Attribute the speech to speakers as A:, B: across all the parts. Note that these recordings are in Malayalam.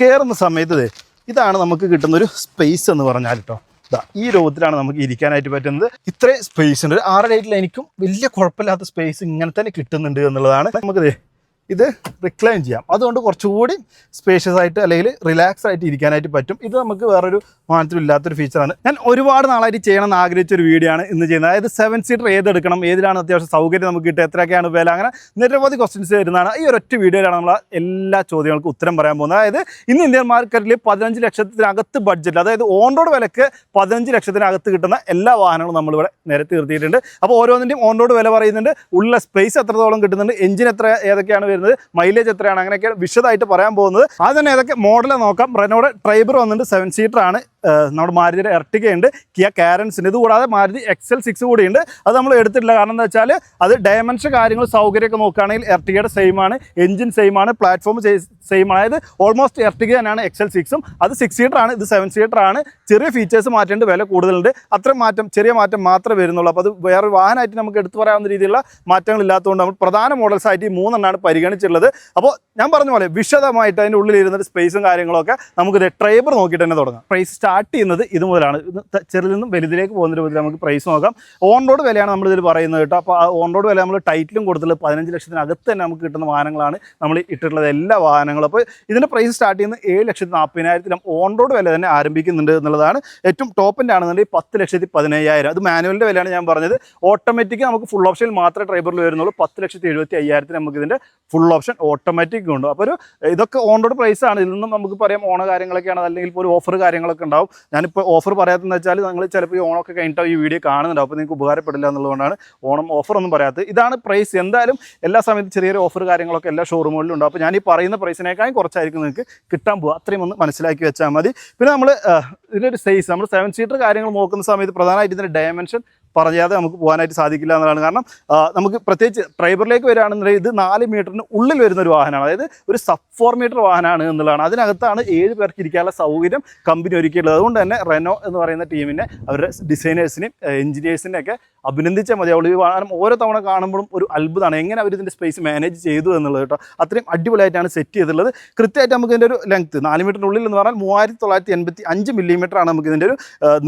A: കയറുന്ന സമയത്ത് ഇതാണ് നമുക്ക് കിട്ടുന്ന ഒരു സ്പേസ് എന്ന് പറഞ്ഞാൽ കേട്ടോ ഇതാ ഈ രൂപത്തിലാണ് നമുക്ക് ഇരിക്കാനായിട്ട് പറ്റുന്നത്. ഇത്രയും സ്പേസ് ഉണ്ട്. ആറ് ഡേറ്റിൽ എനിക്കും വലിയ കുഴപ്പമില്ലാത്ത സ്പേസ് ഇങ്ങനെ തന്നെ കിട്ടുന്നുണ്ട് എന്നുള്ളതാണ്. നമുക്ക് ദേ ഇത് റിക്ലൈൻ ചെയ്യാം. അതുകൊണ്ട് കുറച്ചുകൂടി സ്പേഷ്യസ് ആയിട്ട് അല്ലെങ്കിൽ റിലാക്സ് ആയിട്ട് ഇരിക്കാനായിട്ട് പറ്റും. ഇത് നമുക്ക് വേറൊരു മാനത്തിലും ഇല്ലാത്തൊരു ഫീച്ചറാണ് ഞാൻ ഒരുപാട് നാളായിട്ട് ചെയ്യണമെന്ന് ആഗ്രഹിച്ച ഒരു വീഡിയോ ആണ് ഇന്ന് ചെയ്യുന്നത്. അതായത് സെവൻ സീറ്റർ ഏതെടുക്കണം ഏതിലാണ് അത്യാവശ്യം സൗകര്യം നമുക്ക് കിട്ടുക എത്രയൊക്കെയാണ് വില അങ്ങനെ നിരവധി ക്വസ്റ്റ്യൻസ് വരുന്നതാണ് ഈ ഒരൊറ്റ വീഡിയോയിലാണ് നമ്മൾ എല്ലാ ചോദ്യങ്ങൾക്കും ഉത്തരം പറയാൻ പോകുന്നത്. അതായത് ഇന്ന് ഇന്ത്യൻ മാർക്കറ്റിൽ പതിനഞ്ച് ലക്ഷത്തിനകത്ത് ബഡ്ജറ്റ് അതായത് ഓൺ റോഡ് വിലക്ക് പതിനഞ്ച് ലക്ഷത്തിനകത്ത് കിട്ടുന്ന എല്ലാ വാഹനങ്ങളും നമ്മളിവിടെ നിരത്തി നിർത്തിയിട്ടുണ്ട്. അപ്പോൾ ഓരോന്നിന്റെയും ഓൺ റോഡ് വില പറയുന്നുണ്ട്. ഉള്ള സ്പേസ് എത്രത്തോളം കിട്ടുന്നുണ്ട്? എഞ്ചിൻ എത്ര ഏതൊക്കെയാണ് വരുന്നത്. മൈലേജ് എത്രയാണ്? അങ്ങനെയൊക്കെ വിശദമായിട്ട് പറയാൻ പോകുന്നത്. അത് തന്നെ ഏതൊക്കെ മോഡൽ നോക്കാം. റെനോഡ് ട്രൈബർ വന്നിട്ട് സെവൻ സീറ്റർ ആണ്. നമ്മുടെ മാരുതിയുടെ എർട്ടിക ഉണ്ട് കിയ കാരൻസിന് ഇത് കൂടാതെ മാരുതി എക്സൽ സിക്സ് കൂടി ഉണ്ട്. അത് നമ്മൾ എടുത്തിട്ടില്ല. കാരണം എന്താ വെച്ചാൽ അത് ഡയമെൻഷൻ കാര്യങ്ങൾ സൗകര്യമൊക്കെ നോക്കുകയാണെങ്കിൽ എർട്ടിഗയുടെ സെയിം ആണ്. എഞ്ചിൻ സെയിം ആണ്. പ്ലാറ്റ്ഫോം സെയിം ആണ്. അതായത് ഓൾമോസ്റ്റ് എർട്ടിഗ തന്നെയാണ് എക്സൽ സിക്സും. അത് സിക്സ് സീറ്റർ ആണ്. ഇത് സെവൻ സീറ്റർ ആണ്. ചെറിയ ഫീച്ചേഴ്സ് മാറ്റേണ്ട വില കൂടുതലുണ്ട്. അത്ര മാറ്റം ചെറിയ മാറ്റം മാത്രമേ വരുന്നുള്ളൂ. അപ്പോൾ അത് വേറെ വാഹനമായിട്ട് നമുക്ക് എടുത്തു പറയാവുന്ന രീതിയിലുള്ള മാറ്റങ്ങളില്ലാത്തതുകൊണ്ട് നമ്മൾ പ്രധാന മോഡൽസ് ആയിട്ട് ഈ മൂന്നെണ്ണമാണ് പരിഗണിച്ചിട്ടുള്ളത്. അപ്പോൾ ഞാൻ പറഞ്ഞ പോലെ വിശദമായിട്ട് അതിന്റെ ഉള്ളിൽ ഇരുന്നിട്ട് സ്പേസും കാര്യങ്ങളൊക്കെ നമുക്ക് ട്രൈബർ നോക്കിയിട്ട് തന്നെ തുടങ്ങാം. പ്രൈസ് സ്റ്റാർട്ട് ചെയ്യുന്നത് ഇത് മുതലാണ്. ചെറിയ നിന്നും വലുതിലേക്ക് പോകുന്ന രൂപത്തിൽ നമുക്ക് പ്രൈസ് നോക്കാം. ഓൺ റോഡ് വിലയാണ് നമ്മൾ ഇതിൽ പറയുന്നത് കേട്ടോ. അപ്പോൾ ഓൺ റോഡ് വില നമ്മൾ ടൈറ്റിലും കൊടുത്തിട്ടുള്ളത് പതിനഞ്ച് ലക്ഷത്തിനകത്ത് തന്നെ നമുക്ക് കിട്ടുന്ന വാഹനങ്ങളാണ് നമ്മൾ ഇട്ടിട്ടുള്ളത് എല്ലാ വാഹനങ്ങളും. അപ്പോൾ ഇതിന്റെ പ്രൈസ് സ്റ്റാർട്ട് ചെയ്യുന്നത് ഏഴ് ലക്ഷത്തി നാൽപ്പതിനായിരത്തിലും ഓൺ റോഡ് വില തന്നെ ആരംഭിക്കുന്നുണ്ട് എന്നുള്ളതാണ് ഏറ്റവും ടോപ്പിന്റെ ആണെന്നുണ്ടെങ്കിൽ പത്ത് ലക്ഷത്തി പതിനയ്യായിരം. അത് മാനുവലിന്റെ വിലയാണ് ഞാൻ പറഞ്ഞത്. ഓട്ടോമാറ്റിക് നമുക്ക് ഫുൾ ഓപ്ഷൻ മാത്രമേ ഡ്രൈവറിൽ വരുന്നുള്ളൂ. പത്ത് ലക്ഷത്തി എഴുപത്തി അയ്യായിരത്തിന് നമുക്ക് ഇതിന്റെ ഫുൾ ഓപ്ഷൻ ഓട്ടോമാറ്റിക് ഉണ്ട്? അപ്പോൾ ഒരു ഇതൊക്കെ റോഡ് പ്രൈസ് ആണ്. ഇതിൽ നിന്നും നമുക്ക് പറയാം ഓണ കാര്യങ്ങളൊക്കെയാണ്. അല്ലെങ്കിൽ ഇപ്പോൾ ഓഫർ കാര്യങ്ങളൊക്കെ ഉണ്ടാവും. ഞാനിപ്പോൾ ഓഫർ പറയാത്തതെന്ന് വെച്ചാൽ നിങ്ങൾ ചിലപ്പോൾ ഈ ഓണമൊക്കെ കഴിഞ്ഞിട്ട് ഈ വീഡിയോ കാണുന്നുണ്ടാവും അപ്പോൾ നിങ്ങൾക്ക് ഉപകാരപ്പെടില്ല എന്നുള്ളതുകൊണ്ടാണ് ഓണം ഓഫർ ഒന്നും പറയാത്തത്. ഇതാണ് പ്രൈസ് എന്തായാലും എല്ലാ സമയത്തും ചെറിയൊരു ഓഫർ കാര്യങ്ങളൊക്കെ എല്ലാ ഷോറൂമുകളിലും ഉണ്ട്. അപ്പോൾ ഞാൻ ഈ പറയുന്ന പ്രൈസിനേക്കാളും കുറച്ചായിരിക്കും നിങ്ങൾക്ക് കിട്ടാൻ പോകുക അത്രയും ഒന്ന് മനസ്സിലാക്കി വെച്ചാൽ മതി. പിന്നെ നമ്മൾ ഇതിനൊരു സൈസ് നമ്മൾ സെവൻ സീറ്റർ കാര്യങ്ങൾ നോക്കുന്ന സമയത്ത് പ്രധാനമായിട്ട് ഇതിന്റെ ഡയമെൻഷൻ പറയാതെ നമുക്ക് പോകാനായിട്ട് സാധിക്കില്ല എന്നുള്ളതാണ്. കാരണം നമുക്ക് പ്രത്യേകിച്ച് ഡ്രൈവറിലേക്ക് വരികയാണെന്നുണ്ടെങ്കിൽ ഇത് നാല് മീറ്ററിന് ഉള്ളിൽ വരുന്ന ഒരു വാഹനമാണ്. അതായത് ഒരു സബ് ഫോർ മീറ്റർ വാഹനമാണ് എന്നുള്ളതാണ്. അതിനകത്താണ് ഏഴ് പേർക്ക് ഇരിക്കാനുള്ള സൗകര്യം കമ്പനി ഒരുക്കിയിട്ടുള്ളത്. അതുകൊണ്ട് തന്നെ റെനോ എന്ന് പറയുന്ന ടീമിനെ അവരുടെ ഡിസൈനേഴ്സിനെയും എഞ്ചിനീയേഴ്സിനെ ഒക്കെ അഭിനന്ദിച്ചാൽ മതിയാവുള്ളൂ ഈ വാഹനം ഓരോ തവണ കാണുമ്പോഴും ഒരു അത്ഭുതമാണ്. എങ്ങനെ അവർ ഇതിന്റെ സ്പേസ് മാനേജ് ചെയ്തു എന്നുള്ളത് കേട്ടോ. അത്രയും അടിപൊളിയായിട്ടാണ് സെറ്റ് ചെയ്തിട്ടുള്ളത്. കൃത്യമായിട്ട് നമുക്ക് ഇതിന്റെ ഒരു ലെങ്ത് നാല് മീറ്ററിനുള്ളിൽ എന്ന് പറഞ്ഞാൽ മൂവായിരത്തി തൊള്ളായിരത്തി എൺപത്തി അഞ്ച് മില്ലിമീറ്റർ ആണ് നമുക്ക് ഇതിന്റെ ഒരു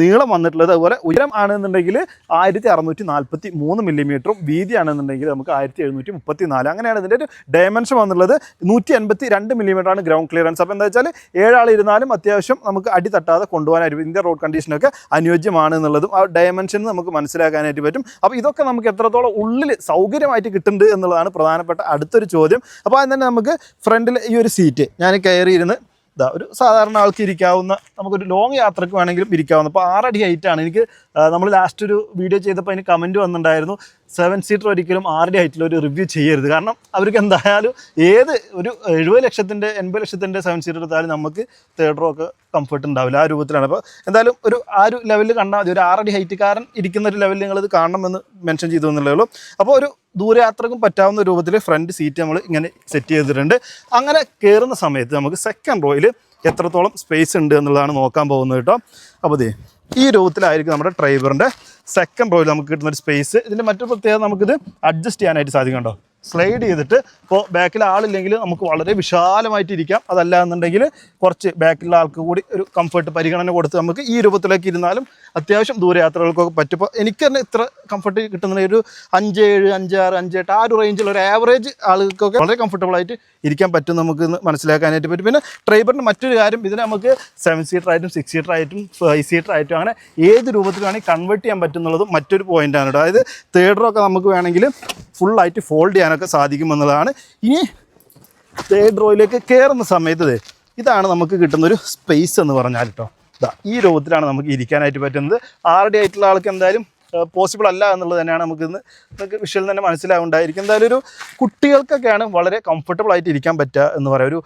A: നീളം വന്നിട്ടുള്ളത്. അതുപോലെ ഉയരം ആണെന്നുണ്ടെങ്കിൽ ആയിരത്തി അറുന്നൂറ്റി നാൽപ്പത്തി മൂന്ന് മില്ലിമീറ്ററും വീതിയാണെന്നുണ്ടെങ്കിൽ നമുക്ക് ആയിരത്തി എഴുന്നൂറ്റി മുപ്പത്തി നാല് അങ്ങനെയാണ് ഇതിന്റെ ഒരു ഡയമെൻഷൻ വന്നുള്ളത് നൂറ്റി എൺപത്തി രണ്ട് മില്ലിമീറ്റർ ആണ് ഗ്രൗണ്ട് ക്ലിയറൻസ് അപ്പോൾ എന്താ വെച്ചാൽ ഏഴാൾ ഇരുന്നാലും അത്യാവശ്യം നമുക്ക് അടി തട്ടാതെ കൊണ്ടുപോകാനായിട്ട് ഇന്ത്യ റോഡ് കണ്ടീഷനൊക്കെ അനുയോജ്യമാണ് എന്നുള്ളതും ആ ഡയമെൻഷൻ നമുക്ക് മനസ്സിലാക്കാനായിട്ട് പറ്റും. അപ്പോൾ ഇതൊക്കെ നമുക്ക് എത്രത്തോളം ഉള്ളിൽ സൗകര്യമായിട്ട് കിട്ടുന്നുണ്ട് എന്നുള്ളതാണ് പ്രധാനപ്പെട്ട അടുത്തൊരു ചോദ്യം. അപ്പോൾ അതിന് തന്നെ നമുക്ക് ഫ്രണ്ടിൽ ഈ ഒരു സീറ്റ് ഞാൻ കയറിയിരുന്ന് ഇതാ ഒരു സാധാരണ ആൾക്ക് ഇരിക്കാവുന്ന നമുക്കൊരു ലോങ് യാത്രയ്ക്ക് വേണമെങ്കിലും ഇരിക്കാവുന്ന. അപ്പോൾ ആറടി ഹൈറ്റാണ് എനിക്ക് നമ്മൾ ലാസ്റ്റ് ഒരു വീഡിയോ ചെയ്തപ്പോൾ അതിന് കമന്റ് വന്നിട്ടുണ്ടായിരുന്നു. സെവൻ സീറ്റർ ഒരിക്കലും ആരുടെ ഹൈറ്റിൽ ഒരു റിവ്യൂ ചെയ്യരുത്. കാരണം അവർക്ക് എന്തായാലും ഏത് ഒരു എഴുപത് ലക്ഷത്തിന്റെ എൺപത് ലക്ഷത്തിന്റെ സെവൻ സീറ്റർ എടുത്താലും നമുക്ക് തേർഡ് റോ ഒക്കെ കംഫർട്ട് ഉണ്ടാവില്ല ആ രൂപത്തിലാണ്. അപ്പോൾ എന്തായാലും ഒരു ആ ഒരു ലെവലിൽ കണ്ടാൽ മതി. ഒരു ആറടി ഹൈറ്റുകാരൻ ഇരിക്കുന്ന ഒരു ലെവലിൽ നിങ്ങളിത് കാണണമെന്ന് മെൻഷൻ ചെയ്തു എന്നുള്ളേ ഉള്ളൂ. അപ്പോൾ ഒരു ദൂരയാത്രക്കും പറ്റാവുന്ന രൂപത്തിൽ ഫ്രണ്ട് സീറ്റ് നമ്മൾ ഇങ്ങനെ സെറ്റ് ചെയ്തിട്ടുണ്ട്. അങ്ങനെ കയറുന്ന സമയത്ത് നമുക്ക് സെക്കൻഡ് റോയിൽ എത്രത്തോളം സ്പേസ് ഉണ്ട് എന്നുള്ളതാണ് നോക്കാൻ പോകുന്നത് കേട്ടോ. അപ്പോൾ ഈ രൂപത്തിലായിരിക്കും നമ്മുടെ ഡ്രൈവറിന്റെ സെക്കൻഡ് റോയിൽ നമുക്ക് കിട്ടുന്ന ഒരു സ്പേസ് ഇതിന്റെ മറ്റൊരു പ്രത്യേകത നമുക്കിത് അഡ്ജസ്റ്റ് ചെയ്യാനായിട്ട് സാധിക്കും കേട്ടോ സ്ലൈഡ് ചെയ്തിട്ട് ഇപ്പോൾ ബാക്കിൽ ആളില്ലെങ്കിൽ നമുക്ക് വളരെ വിശാലമായിട്ട് ഇരിക്കാം അതല്ല എന്നുണ്ടെങ്കിൽ കുറച്ച് ബാക്കിലുള്ള ആൾക്ക് കൂടി ഒരു കംഫർട്ട് പരിഗണന കൊടുത്ത് നമുക്ക് ഈ രൂപത്തിലേക്ക് ഇരുന്നാലും അത്യാവശ്യം ദൂരയാത്രകൾക്കൊക്കെ പറ്റും. എനിക്ക് തന്നെ ഇത്ര കംഫർട്ട് കിട്ടുന്ന ഒരു അഞ്ച് ഏഴ് അഞ്ച് ആറ് അഞ്ച് എട്ട് ആ ഒരു റേഞ്ചിലുള്ള ഒരു ആവറേജ് ആളുകൾക്കൊക്കെ വളരെ കംഫർട്ടബിളായിട്ട് ഇരിക്കാൻ പറ്റും നമുക്ക് മനസ്സിലാക്കാനായിട്ട് പറ്റും. പിന്നെ ഡ്രൈവറിന്റെ മറ്റൊരു കാര്യം ഇതിനെ നമുക്ക് സെവൻ സീറ്റർ ആയിട്ടും സിക്സ് സീറ്റർ ആയിട്ടും ഫൈവ് സീറ്റർ ആയിട്ടും അങ്ങനെ ഏത് രൂപത്തിലാണെങ്കിൽ കൺവേർട്ട് ചെയ്യാൻ പറ്റുന്നുള്ളത് മറ്റൊരു പോയിന്റാണ് കേട്ടോ അതായത് തേർഡറൊക്കെ നമുക്ക് വേണമെങ്കിൽ ഫുള്ളായിട്ട് ഫോൾഡ് ചെയ്യാനൊക്കെ സാധിക്കും എന്നുള്ളതാണ് ഇനി തേർഡ് റോയിലേക്ക് കയറുന്ന സമയത്ത് ഇതാണ് നമുക്ക് കിട്ടുന്ന ഒരു സ്പേസ് എന്ന് പറഞ്ഞാൽ കേട്ടോ ഇതാ ഈ രൂപത്തിലാണ് നമുക്ക് ഇരിക്കാനായിട്ട് പറ്റുന്നത്. ആറടി ആയിട്ടുള്ള ആൾക്ക് എന്തായാലും പോസിബിൾ അല്ല എന്നുള്ളത് തന്നെയാണ് നമുക്ക് ഇന്ന് നമുക്ക് വിഷ്വൽ തന്നെ മനസ്സിലാവുണ്ടായിരിക്കും. എന്തായാലും ഒരു കുട്ടികൾക്കൊക്കെയാണ് വളരെ കംഫർട്ടബിൾ ആയിട്ട് ഇരിക്കാൻ പറ്റുക എന്ന് പറയാം ഒരു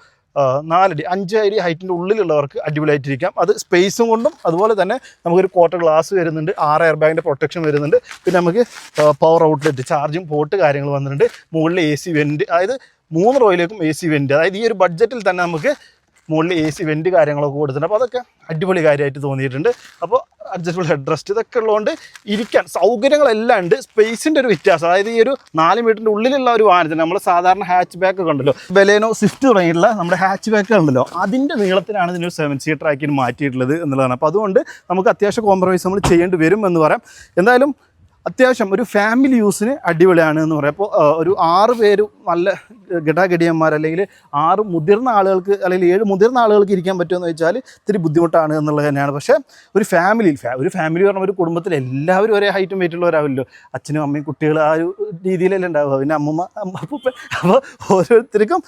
A: നാലടി അഞ്ച് അടി ഹൈറ്റിന്റെ ഉള്ളിലുള്ളവർക്ക് അടിപൊളിയായിട്ടിരിക്കാം. അത് സ്പേസും കൊണ്ടും അതുപോലെ തന്നെ നമുക്കൊരു ക്വാർട്ടർ ഗ്ലാസ് വരുന്നുണ്ട് ആറ് എയർ ബാഗിന്റെ പ്രൊട്ടക്ഷൻ വരുന്നുണ്ട്. പിന്നെ നമുക്ക് പവർ ഔട്ട്ലെറ്റ് ചാർജിങ് പോർട്ട് കാര്യങ്ങൾ വന്നിട്ടുണ്ട്. മുകളിൽ എ സി വെന്റ് അതായത് മൂന്ന് റോയിലേക്കും എ സി വെന്റ് അതായത് ഈ ഒരു ബഡ്ജറ്റിൽ തന്നെ നമുക്ക് മുകളിൽ എ സി വെന്റ് കാര്യങ്ങളൊക്കെ കൊടുത്തിട്ടുണ്ട്. അപ്പോൾ അതൊക്കെ അടിപൊളി കാര്യമായിട്ട് തോന്നിയിട്ടുണ്ട്. അപ്പോൾ അഡ്ജസ്റ്റബിൾ ഹെഡ് റെസ്റ്റ് ഇതൊക്കെ ഉള്ളതുകൊണ്ട് ഇരിക്കാൻ സൗകര്യങ്ങളെല്ലാം ഉണ്ട്. സ്പേസിന്റെ ഒരു വ്യത്യാസം. അതായത് ഈ ഒരു നാല് മീറ്ററിന്റെ ഉള്ളിലുള്ള ഒരു വാഹനത്തിന് നമ്മൾ സാധാരണ ഹാച്ച് ബാക്ക് ഒക്കെ ഉണ്ടല്ലോ. ബലേനോ സ്വിഫ്റ്റ് തുടങ്ങിയിട്ടുള്ള നമ്മുടെ ഹാച്ച് ബാക്ക് ഉണ്ടല്ലോ. അതിന്റെ നീളത്തിലാണ് ഇതിനൊരു സെവൻ സീറ്റർ ആക്കി മാറ്റിയിട്ടുള്ളത് എന്നുള്ളതാണ്. അപ്പോൾ അതുകൊണ്ട് നമുക്ക് അത്യാവശ്യം കോംപ്രമൈസ് നമ്മൾ ചെയ്യേണ്ടി വരും എന്ന് പറയാം. എന്തായാലും അത്യാവശ്യം ഒരു ഫാമിലി യൂസിന് അടിപൊളിയാണ് എന്ന് പറയാം. അപ്പോൾ ഒരു ആറ് പേര് നല്ല ഗടാഗടിയന്മാർ അല്ലെങ്കിൽ ആറ് മുതിർന്ന ആളുകൾക്ക് അല്ലെങ്കിൽ ഏഴ് മുതിർന്ന ആളുകൾക്ക് ഇരിക്കാൻ പറ്റുമെന്ന് വെച്ചാൽ ഇത്തിരി ബുദ്ധിമുട്ടാണ് എന്നുള്ളത് തന്നെയാണ്. പക്ഷേ ഒരു ഫാമിലി ഒരു ഫാമിലി പറഞ്ഞാൽ ഒരു കുടുംബത്തിൽ എല്ലാവരും ഒരേ ഹൈറ്റും വെയിറ്റുള്ളവരാവില്ലോ അച്ഛനും അമ്മയും കുട്ടികൾ ആ ഒരു രീതിയിലല്ലേ ഉണ്ടാവുക. പിന്നെ അമ്മമ്മ അമ്മ അപ്പൂപ്പൻ അപ്പോൾ ഓരോരുത്തർക്കും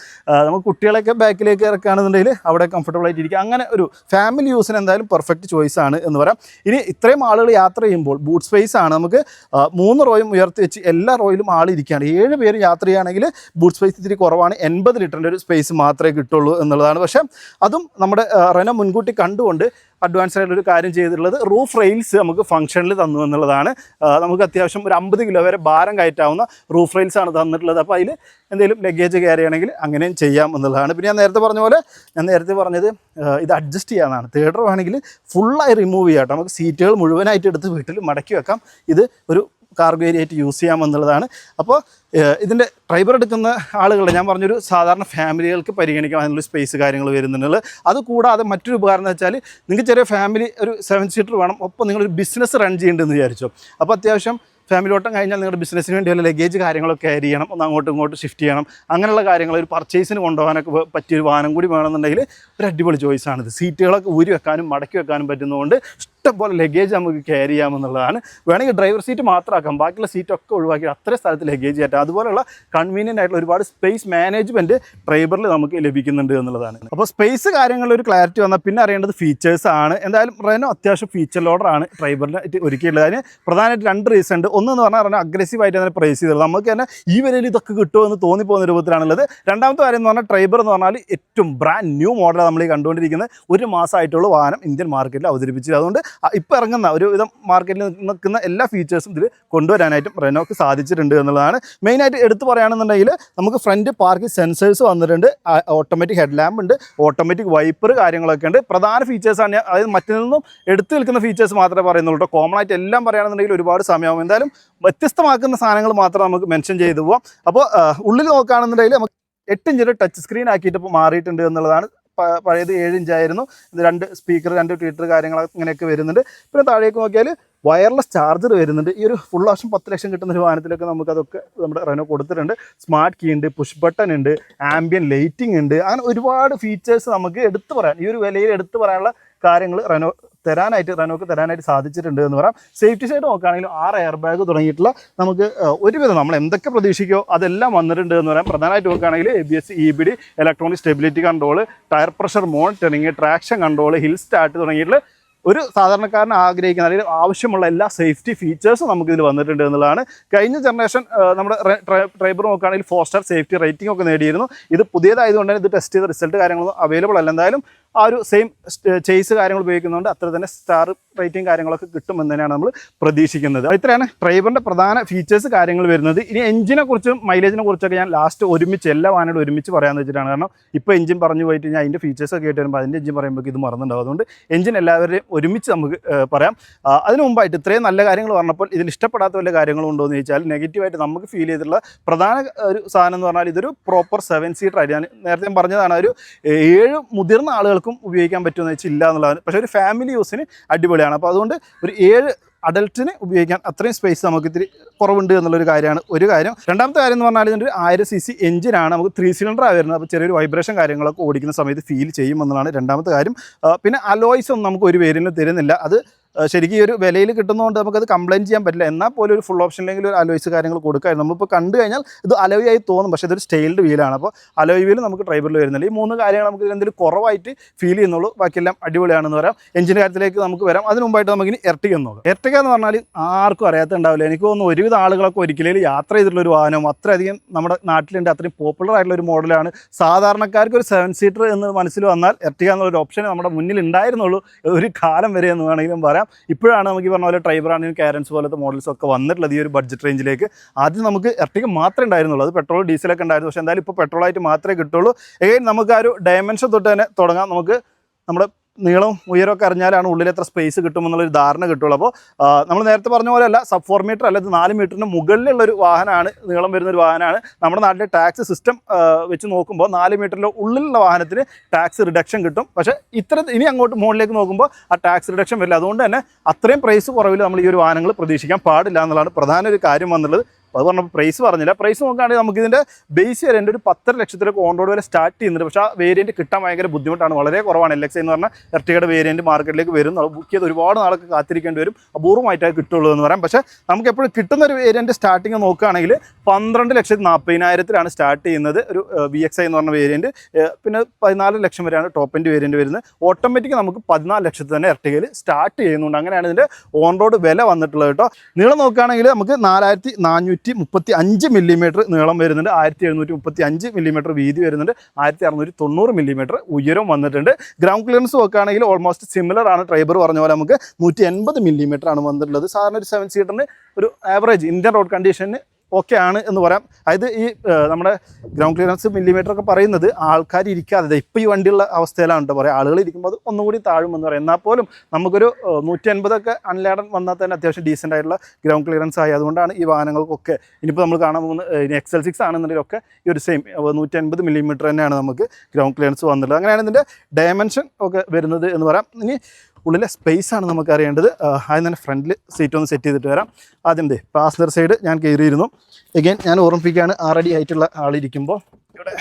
A: നമുക്ക് കുട്ടികളെയൊക്കെ ബാക്കിലേക്ക് ഇറക്കുകയാണെന്നുണ്ടെങ്കിൽ അവിടെ കംഫർട്ടബിൾ ആയിട്ട് ഇരിക്കുക. അങ്ങനെ ഒരു ഫാമിലി യൂസിന് എന്തായാലും പെർഫെക്റ്റ് ചോയ്സ് ആണ് എന്ന് പറയാം. ഇനി ഇത്രയും ആളുകൾ യാത്ര ചെയ്യുമ്പോൾ ബൂട്ട് സ്പേസ് ആണ് നമുക്ക് മൂന്ന് റോയും ഉയർത്തി വെച്ച് എല്ലാ റോയിലും ആളിരിക്കുകയാണ്. ഏഴ് പേര് യാത്ര ചെയ്യുകയാണെങ്കിൽ ബൂട്ട് സ്പേസ് ഇത്തിരി കുറവാണ്. എൺപത് ലിറ്ററിന്റെ ഒരു സ്പേസ് മാത്രമേ കിട്ടുള്ളൂ എന്നുള്ളതാണ്. പക്ഷേ അതും നമ്മുടെ റെനോ മുൻകൂട്ടി കണ്ടുകൊണ്ട് അഡ്വാൻസ് ആയിട്ടുള്ള ഒരു കാര്യം ചെയ്തിട്ടുള്ളത് റൂഫ് റെയിൽസ് നമുക്ക് ഫംഗ്ഷനിൽ തന്നു എന്നുള്ളതാണ്. നമുക്ക് അത്യാവശ്യം ഒരു അമ്പത് കിലോ വരെ ഭാരം കയറ്റാവുന്ന റൂഫ് റെയിൽസ് ആണ് തന്നിട്ടുള്ളത്. അപ്പോൾ അതിൽ എന്തെങ്കിലും ലഗേജ് കയറി ആണെങ്കിൽ അങ്ങനെയും ചെയ്യാം എന്നുള്ളതാണ്. പിന്നെ ഞാൻ നേരത്തെ പറഞ്ഞ പോലെ ഞാൻ നേരത്തെ പറഞ്ഞത് ഇത് അഡ്ജസ്റ്റ് ചെയ്യാനാണ് തിയേറ്റർ ആണെങ്കിൽ ഫുള്ളായി റിമൂവ് ചെയ്യാം നമുക്ക് സീറ്റുകൾ മുഴുവനായിട്ട് എടുത്ത് വീട്ടിൽ മടക്കി വെക്കാം. ഇത് ഒരു കാർഗോ ഏരിയ ആയിട്ട് യൂസ് ചെയ്യാമെന്നുള്ളതാണ്. അപ്പോൾ ഇതിന്റെ ഡ്രൈവർ എടുക്കുന്ന ആളുകളുടെ ഞാൻ പറഞ്ഞൊരു സാധാരണ ഫാമിലികൾക്ക് പരിഗണിക്കാനുള്ള സ്പേസ് കാര്യങ്ങൾ വരുന്നുണ്ട്. അത് കൂടാതെ മറ്റൊരു ഉപകാരം എന്ന് വെച്ചാൽ നിങ്ങൾക്ക് ചെറിയ ഫാമിലി ഒരു സെവൻ സീറ്റർ വേണം. ഒപ്പം നിങ്ങളൊരു ബിസിനസ് റൺ ചെയ്യേണ്ടതെന്ന് വിചാരിച്ചു. അപ്പോൾ അത്യാവശ്യം ഫാമിലി ഓട്ടം കഴിഞ്ഞാൽ നിങ്ങളുടെ ബിസിനസ്സിന് വേണ്ടി വല്ല ലഗേജ് കാര്യങ്ങളൊക്കെ ക്യാരി ചെയ്യണം. ഒന്ന് അങ്ങോട്ടും ഇങ്ങോട്ടും ഷിഫ്റ്റ് ചെയ്യണം. അങ്ങനെയുള്ള കാര്യങ്ങൾ ഒരു പർച്ചേസിന് കൊണ്ടുപോകാനൊക്കെ പറ്റിയൊരു വാഹനം കൂടി വേണമെന്നുണ്ടെങ്കിൽ ഒരു അടിപൊളി ചോയ്സാണിത് സീറ്റുകളൊക്കെ ഊരി വെക്കാനും മടക്കി വെക്കാനും പറ്റുന്നതുകൊണ്ട് ഇഷ്ടംപോലെ ലഗേജ് നമുക്ക് ക്യാരി ചെയ്യാമെന്നുള്ളതാണ്. വേണമെങ്കിൽ ഡ്രൈവർ സീറ്റ് മാത്രമാക്കാം. ബാക്കിയുള്ള സീറ്റൊക്കെ ഒഴിവാക്കി അത്രയും സ്ഥലത്ത് ലഗേജ് കയറ്റാം അതുപോലെയുള്ള കൺവീനിയന്റ് ആയിട്ടുള്ള ഒരുപാട് സ്പേസ് മാനേജ്മെന്റ് ഡ്രൈവറിൽ നമുക്ക് ലഭിക്കുന്നുണ്ട് എന്നുള്ളതാണ്. അപ്പോൾ സ്പേസ് കാര്യങ്ങളിൽ ഒരു ക്ലാരിറ്റി വന്നാൽ പിന്നെ അറിയേണ്ടത് ഫീച്ചേഴ്സ് ആണ്. എന്തായാലും റെനോ അത്യാവശ്യം ഫീച്ചർ ലോഡറാണ് ഡ്രൈവറിന് ഒരുക്കിയിട്ടുള്ളത്. അതിന് പ്രധാനമായിട്ട് രണ്ട് റീസൺ ഉണ്ട്. ഒന്ന് എന്ന് പറഞ്ഞാൽ അഗ്രസീവ് ആയിട്ട് തന്നെ പ്രൈസ് ചെയ്തത്. നമുക്ക് തന്നെ ഈ വിലയിൽ ഇതൊക്കെ കിട്ടുമോ എന്ന് തോന്നിപ്പോകുന്ന രൂപത്തിലാണുള്ളത്. രണ്ടാമത്തെ കാര്യം എന്ന് പറഞ്ഞാൽ ഡ്രൈവർ എന്ന് പറഞ്ഞാൽ ഏറ്റവും ബ്രാൻഡ് ന്യൂ മോഡലാണ് നമ്മൾ ഈ കണ്ടുകൊണ്ടിരിക്കുന്നത്. ഒരു മാസമായിട്ടുള്ള വാഹനം ഇന്ത്യൻ മാർക്കറ്റിൽ അവതരിപ്പിച്ചത്. അതുകൊണ്ട് ഇപ്പോൾ ഇറങ്ങുന്ന ഒരു വിധം മാർക്കറ്റിൽ നിൽക്കുന്ന എല്ലാ ഫീച്ചേഴ്സും ഇതിൽ കൊണ്ടുവരാനായിട്ടും റെനോക്ക് സാധിച്ചിട്ടുണ്ട് എന്നുള്ളതാണ്. മെയിനായിട്ട് എടുത്തു പറയുകയാണെന്നുണ്ടെങ്കിൽ നമുക്ക് ഫ്രണ്ട് പാർക്കിംഗ് സെൻസേഴ്സ് വന്നിട്ടുണ്ട്. ഓട്ടോമാറ്റിക് ഹെഡ് ലാമ്പ് ഉണ്ട് ഓട്ടോമാറ്റിക് വൈപ്പർ കാര്യങ്ങളൊക്കെ ഉണ്ട്. പ്രധാന ഫീച്ചേഴ്സാണ് അതായത് മറ്റിൽ നിന്നും എടുത്തു നിൽക്കുന്ന ഫീച്ചേഴ്സ് മാത്രമേ പറയുന്നുള്ളൂ കേട്ടോ. കോമൺ ആയിട്ട് എല്ലാം പറയുകയാണെന്നുണ്ടെങ്കിൽ ഒരുപാട് സമയമാകും എന്തായാലും വ്യത്യസ്തമാക്കുന്ന സാധനങ്ങൾ മാത്രം നമുക്ക് മെൻഷൻ ചെയ്തു പോവാം. അപ്പോൾ ഉള്ളിൽ നോക്കുകയാണെന്നുണ്ടെങ്കിൽ നമുക്ക് എട്ട് ഇഞ്ചിന്റെ ടച്ച് സ്ക്രീൻ ആക്കിയിട്ട് ഇപ്പോൾ മാറിയിട്ടുണ്ട് എന്നുള്ളതാണ് പഴയത് ഏഴ് ഇഞ്ചായിരുന്നു ഇത് രണ്ട് സ്പീക്കർ രണ്ട് ട്വീറ്റർ കാര്യങ്ങൾ ഇങ്ങനെയൊക്കെ വരുന്നുണ്ട്. പിന്നെ താഴേക്ക് നോക്കിയാൽ വയർലെസ് ചാർജർ വരുന്നുണ്ട്. ഈ ഒരു ഫുൾ ഓപ്ഷൻ പത്ത് ലക്ഷം കിട്ടുന്ന ഒരു വാഹനത്തിലൊക്കെ നമുക്ക് അതൊക്കെ നമ്മുടെ റെനോ കൊടുത്തിട്ടുണ്ട്. സ്മാർട്ട് കീ ഉണ്ട് പുഷ് ബട്ടൺ ഉണ്ട് ആംബിയൻ ലൈറ്റിംഗ് ഉണ്ട്. അങ്ങനെ ഒരുപാട് ഫീച്ചേഴ്സ് നമുക്ക് എടുത്തു പറയാൻ ഈ ഒരു വിലയിൽ എടുത്തു പറയാനുള്ള കാര്യങ്ങൾ റെനോ തരാനായിട്ട് റനോക്ക് തരാനായിട്ട് സാധിച്ചിട്ടുണ്ട് എന്ന് പറയാം. സേഫ്റ്റി സൈഡ് നോക്കുകയാണെങ്കിൽ ആറ് എയർ ബാഗ് തുടങ്ങിയിട്ടുള്ള നമുക്ക് ഒരുവിധം നമ്മൾ എന്തൊക്കെ പ്രതീക്ഷിക്കോ അതെല്ലാം വന്നിട്ടുണ്ട് എന്ന് പറയാം. പ്രധാനമായിട്ട് നോക്കുകയാണെങ്കിൽ A B S E B D electronic stability control tyre pressure monitoring traction control hill start തുടങ്ങിയിട്ടുള്ള ഒരു സാധാരണക്കാരൻ ആഗ്രഹിക്കുന്ന അല്ലെങ്കിൽ ആവശ്യമുള്ള എല്ലാ സേഫ്റ്റി ഫീച്ചേഴ്സും നമുക്ക് ഇതിൽ വന്നിട്ടുണ്ട് എന്നുള്ളതാണ്. കഴിഞ്ഞ ജനറേഷൻ നമ്മുടെ ഡ്രൈവർ നോക്കുകയാണെങ്കിൽ ഫോർ സ്റ്റാർ സേഫ്റ്റി റേറ്റിംഗ് ഒക്കെ നേടിയിരുന്നു. ഇത് പുതിയതായതുകൊണ്ട് തന്നെ ഇത് ടെസ്റ്റ് ചെയ്ത റിസൾട്ട് കാര്യങ്ങളൊന്നും അവൈലബിൾ അല്ല. എന്തായാലും ആ ഒരു സെയിം ചേസ് കാര്യങ്ങൾ ഉപയോഗിക്കുന്നതുകൊണ്ട് അത്ര തന്നെ സ്റ്റാർ റേറ്റിംഗ് കാര്യങ്ങളൊക്കെ കിട്ടുമെന്ന് തന്നെയാണ് നമ്മൾ പ്രതീക്ഷിക്കുന്നത്. ഇത്രയാണ് ഡ്രൈവറിന്റെ പ്രധാന ഫീച്ചേഴ്സ് കാര്യങ്ങൾ വരുന്നത്. ഇനി എഞ്ചിനെ കുറിച്ചും മൈലേജിനെ കുറിച്ചൊക്കെ ഞാൻ ലാസ്റ്റ് ഒരുമിച്ച് എല്ലാ വാഹനങ്ങളും ഒരുമിച്ച് പറയാമെന്ന് വെച്ചിട്ടാണ്. കാരണം ഇപ്പോൾ എഞ്ചിൻ പറഞ്ഞു പോയിട്ട് ഞാൻ അതിന്റെ ഫീച്ചേഴ്സ് ഒക്കെ കേട്ട് വരുമ്പോൾ അതിന്റെ എഞ്ചിൻ പറയുമ്പോൾ ഇത് മറന്നുണ്ടാവും. അതുകൊണ്ട് എഞ്ചിൻ എല്ലാവരെയും ഒരുമിച്ച് നമുക്ക് പറയാം. അതിന് മുമ്പായിട്ട് ഇത്രയും നല്ല കാര്യങ്ങൾ പറഞ്ഞപ്പോൾ ഇതിൽ ഇഷ്ടപ്പെടാത്ത വല്ല കാര്യങ്ങളും ഉണ്ടോ എന്ന് ചോദിച്ചാൽ നെഗറ്റീവായിട്ട് നമുക്ക് ഫീൽ ചെയ്തിട്ടുള്ള പ്രധാന ഒരു സാധനം എന്ന് പറഞ്ഞാൽ ഇതൊരു പ്രോപ്പർ സെവൻ സീറ്റർ ആയിട്ട് ഞാൻ നേരത്തെ പറഞ്ഞതാണ്. ഒരു ഏഴ് മുതിർന്ന ആളുകൾക്കും ഉപയോഗിക്കാൻ പറ്റുമെന്ന് വെച്ചാൽ ഇല്ല എന്നുള്ളതാണ്. പക്ഷേ ഒരു ഫാമിലി യൂസിന് അടിപൊളിയാണ്. അപ്പോൾ അതുകൊണ്ട് ഒരു ഏഴ് അഡൽട്ടിന് ഉപയോഗിക്കാൻ അത്രയും സ്പേസ് നമുക്ക് ഇത്തിരി കുറവുണ്ട് എന്നുള്ളൊരു കാര്യമാണ് ഒരു കാര്യം. രണ്ടാമത്തെ കാര്യം എന്ന് പറഞ്ഞാൽ ഇതിന്റെ ഒരു ആയിരം സി സി എഞ്ചിനാണ് നമുക്ക് ത്രീ സിലിണ്ടറാണ് വരുന്നത്. അപ്പോൾ ചെറിയൊരു വൈബ്രേഷൻ കാര്യങ്ങളൊക്കെ ഓടിക്കുന്ന സമയത്ത് ഫീൽ ചെയ്യും എന്നുള്ളതാണ് രണ്ടാമത്തെ കാര്യം. പിന്നെ അലോയ്സ് ഒന്നും നമുക്ക് ഒരു വേരിയന്റിൽ തരുന്നില്ല. അത് ശരിക്കും ഈ ഒരു വിലയിൽ കിട്ടുന്നതുകൊണ്ട് നമുക്കത് കംപ്ലയിന്റ് ചെയ്യാൻ പറ്റില്ല. എന്നാൽ പോലും ഒരു ഫുൾ ഓപ്ഷനിലെങ്കിൽ ഒരു അലോയ്സ് കാര്യങ്ങൾ കൊടുക്കായിരുന്നു. നമ്മളിപ്പോൾ കണ്ടു കഴിഞ്ഞാൽ ഇത് അലോയ് ആയി തോന്നും. പക്ഷേ ഇതൊരു സ്റ്റൈൽഡ് വീലാണ് അപ്പോൾ അലോയ് വീൽ നമുക്ക് ഡ്രൈവറിൽ വരുന്നില്ല ഈ മൂന്ന് കാര്യങ്ങൾ നമുക്ക് എന്തെങ്കിലും കുറവായിട്ട് ഫീൽ ചെയ്യുന്നുള്ളൂ. ബാക്കിയെല്ലാം അടിപൊളിയാണെന്ന് പറയാം. എഞ്ചിൻ കാര്യത്തിലേക്ക് നമുക്ക് വരാം. അതിന് മുമ്പായിട്ട് നമുക്കിനി എന്ന് നോക്കാം. എർട്ടിക എന്ന് പറഞ്ഞാൽ ആർക്കും അറിയാത്തുണ്ടാവില്ല എനിക്ക് തോന്നുന്നു ഒരുവിധ ആളുകളൊക്കെ ഒരിക്കലും യാത്ര ചെയ്തിട്ടുള്ള ഒരു വാഹനം. അത്രയധികം നമ്മുടെ നാട്ടിലുണ്ട്. അത്രയും പോപ്പുലർ ആയിട്ടുള്ള ഒരു മോഡലാണ് സാധാരണക്കാർക്ക് ഒരു സെവൻ സീറ്റർ എന്ന് മനസ്സിൽ വന്നാൽ എർട്ടിക എന്നുള്ളൊരു ഓപ്ഷൻ നമ്മുടെ മുന്നിൽ ഉണ്ടായിരുന്നുള്ളൂ. ഒരു കാലം വരെ എന്ന് വേണമെങ്കിലും പറയാം. പറയാം. ഇപ്പോഴാണ് നമുക്ക് ഈ പറഞ്ഞ പോലെ ട്രൈബർ ആണെങ്കിലും കാരൻസ് പോലത്തെ മോഡൽസ് ഒക്കെ വന്നിട്ടുള്ളത് ഈ ഒരു ബഡ്ജറ്റ് റേഞ്ചിലേക്ക് ആദ്യം നമുക്ക് ഇറട്ടിക്ക് മാത്രമേ ഉണ്ടായിരുന്നുള്ളൂ. അത് പെട്രോൾ ഡീസലൊക്കെ ഉണ്ടായിരുന്നു. പക്ഷേ എന്തായാലും ഇപ്പോൾ പെട്രോളായിട്ട് മാത്രമേ കിട്ടുള്ളൂ. എഗൈൻ നമുക്ക് ആ ഒരു ഡയമെൻഷൻ തൊട്ട് തന്നെ തുടങ്ങാം. നമുക്ക് നമ്മുടെ നീളവും ഉയരമൊക്കെ അറിഞ്ഞാലാണ് ഉള്ളിൽ എത്ര സ്പേസ് കിട്ടുമെന്നുള്ളൊരു ധാരണ കിട്ടുള്ളൂ. അപ്പോൾ നമ്മൾ നേരത്തെ പറഞ്ഞ പോലെയല്ല സബ് ഫോർ മീറ്റർ അല്ലെങ്കിൽ നാല് മീറ്ററിന് മുകളിലുള്ള ഒരു വാഹനമാണ് നീളം വരുന്ന ഒരു വാഹനമാണ്. നമ്മുടെ നാട്ടിലെ ടാക്സ് സിസ്റ്റം വെച്ച് നോക്കുമ്പോൾ നാല് മീറ്ററിന്റെ ഉള്ളിലുള്ള വാഹനത്തിന് ടാക്സ് റിഡക്ഷൻ കിട്ടും. പക്ഷേ ഇത്ര ഇനി അങ്ങോട്ട് മുകളിലേക്ക് നോക്കുമ്പോൾ ആ ടാക്സ് റിഡക്ഷൻ വരില്ല. അതുകൊണ്ട് തന്നെ അത്രയും പ്രൈസ് കുറവിൽ നമ്മൾ ഈ ഒരു വാഹനങ്ങൾ പ്രതീക്ഷിക്കാൻ പാടില്ല എന്നുള്ളതാണ് പ്രധാന ഒരു കാര്യം വന്നുള്ളത് അത് പറഞ്ഞപ്പോൾ പ്രൈസ് പറഞ്ഞില്ല. പ്രൈസ് നോക്കുകയാണെങ്കിൽ നമുക്ക് ഇതിന്റെ ബേസ് വരേണ്ട ഒരു പത്തര ലക്ഷത്തിലൊക്കെ ഓൺ റോഡ് വരെ സ്റ്റാർട്ട് ചെയ്യുന്നുണ്ട്. പക്ഷേ ആ വേരിയന്റ് കിട്ടാൻ ഭയങ്കര ബുദ്ധിമുട്ടാണ്. വളരെ കുറവാണ് എൽ എന്ന് പറഞ്ഞാൽ എർട്ടിയുടെ വേരിയന്റ് മാർക്കറ്റിലേക്ക് വരും. ബുക്ക് ചെയ്ത് ഒരുപാട് നാളൊക്കെ കാത്തിരിക്കേണ്ടി വരും. അപൂർവമായിട്ടേ കിട്ടുള്ളൂ എന്ന് പറയാം. പക്ഷേ നമുക്ക് എപ്പോഴും കിട്ടുന്ന ഒരു വേരിയന്റ് സ്റ്റാർട്ടിങ് നോക്കുകയാണെങ്കിൽ പന്ത്രണ്ട് ലക്ഷത്തി നാൽപ്പതിനായിരത്തിലാണ് സ്റ്റാർട്ട് ചെയ്യുന്നത് ഒരു വി എക്സ് ഐ എന്ന് പറഞ്ഞ വേരിയന്റ് പിന്നെ പതിനാല് ലക്ഷം വരെയാണ് ടോപ്പ് എൻഡ് വേരിയന്റ് വരുന്നത്. ഓട്ടോമാറ്റിക് നമുക്ക് പതിനാല് ലക്ഷത്തിൽ തന്നെ എർട്ടികയിൽ സ്റ്റാർട്ട് ചെയ്യുന്നുണ്ട്. അങ്ങനെയാണ് ഇതിന്റെ ഓൺ റോഡ് വില വന്നിട്ടുള്ളത് കേട്ടോ. നീളം നോക്കുകയാണെങ്കിൽ നമുക്ക് നാലായിരത്തി നാനൂറ്റി മുപ്പത്തി അഞ്ച് മില്ലിമീറ്റർ നീളം വരുന്നുണ്ട്. ആയിരത്തി എഴുന്നൂറ്റി മുപ്പത്തി അഞ്ച് മില്ലിമീറ്റർ വീതി വരുന്നുണ്ട്. ആയിരത്തി അറുന്നൂറ്റി തൊണ്ണൂറ് മില്ലിമീറ്റർ ഉയരം വന്നിട്ടുണ്ട്. ഗ്രൗണ്ട് ക്ലിയറൻസ് നോക്കുകയാണെങ്കിൽ ഓൾമോസ്റ്റ് സിമിലർ ആണ്. ട്രൈബർ പറഞ്ഞ പോലെ നമുക്ക് നൂറ്റി എൺപത് മില്ലിമീറ്റർ ആണ് വന്നിട്ടുള്ളത്. സാധാരണ ഒരു സെവൻ സീറ്ററിന് ഒരു ആവറേജ് ഇന്ത്യൻ റോഡ് കണ്ടീഷന് ഓക്കെ ആണ് എന്ന് പറയാം. അതായത് ഈ നമ്മുടെ ഗ്രൗണ്ട് ക്ലിയറൻസ് മില്ലിമീറ്റർ ഒക്കെ പറയുന്നത് ആൾക്കാർ ഇരിക്കാതെ ഇപ്പോൾ ഈ വണ്ടിയുള്ള അവസ്ഥയിലാണ് കേട്ടോ പറയാം. ആളുകൾ ഇരിക്കുമ്പോൾ അത് ഒന്നുകൂടി താഴും എന്ന് പറയാം. എന്നാൽ പോലും നമുക്കൊരു നൂറ്റി അൻപതൊക്കെ അൺലാഡൻ വന്നാൽ തന്നെ അത്യാവശ്യം ഡീസന്റ് ആയിട്ടുള്ള ഗ്രൗണ്ട് ക്ലിയറൻസ് ആയി. അതുകൊണ്ടാണ് ഈ വാഹനങ്ങൾക്കൊക്കെ ഇനിയിപ്പോൾ നമ്മൾ കാണാൻ പോകുന്ന എക്സ് എക്സൽ സിക്സ് ആണെന്നുണ്ടെങ്കിലൊക്കെ ഈ ഒരു സെയിം നൂറ്റി അൻപത് മില്ലിമീറ്റർ തന്നെയാണ് നമുക്ക് ഗ്രൗണ്ട് ക്ലിയറൻസ് വന്നിട്ടുള്ളത്. അങ്ങനെയാണ് ഇതിന്റെ ഡയമെൻഷൻ ഒക്കെ വരുന്നത് എന്ന് പറയാം. ഇനി ഉള്ളിലെ സ്പേസ് ആണ് നമുക്ക് അറിയേണ്ടത്. ആദ്യം തന്നെ ഫ്രണ്ടിൽ സീറ്റ് ഒന്ന് സെറ്റ് ചെയ്തിട്ട് വരാം. ആദ്യം ദേ പാസഞ്ചർ സൈഡ് ഞാൻ കയറിയിരുന്നു. എഗെയിൻ ഞാൻ ഓർമ്മിപ്പിക്കുകയാണ് ആറടി ആയിട്ടുള്ള ആളിരിക്കുമ്പോൾ ഇവിടെ.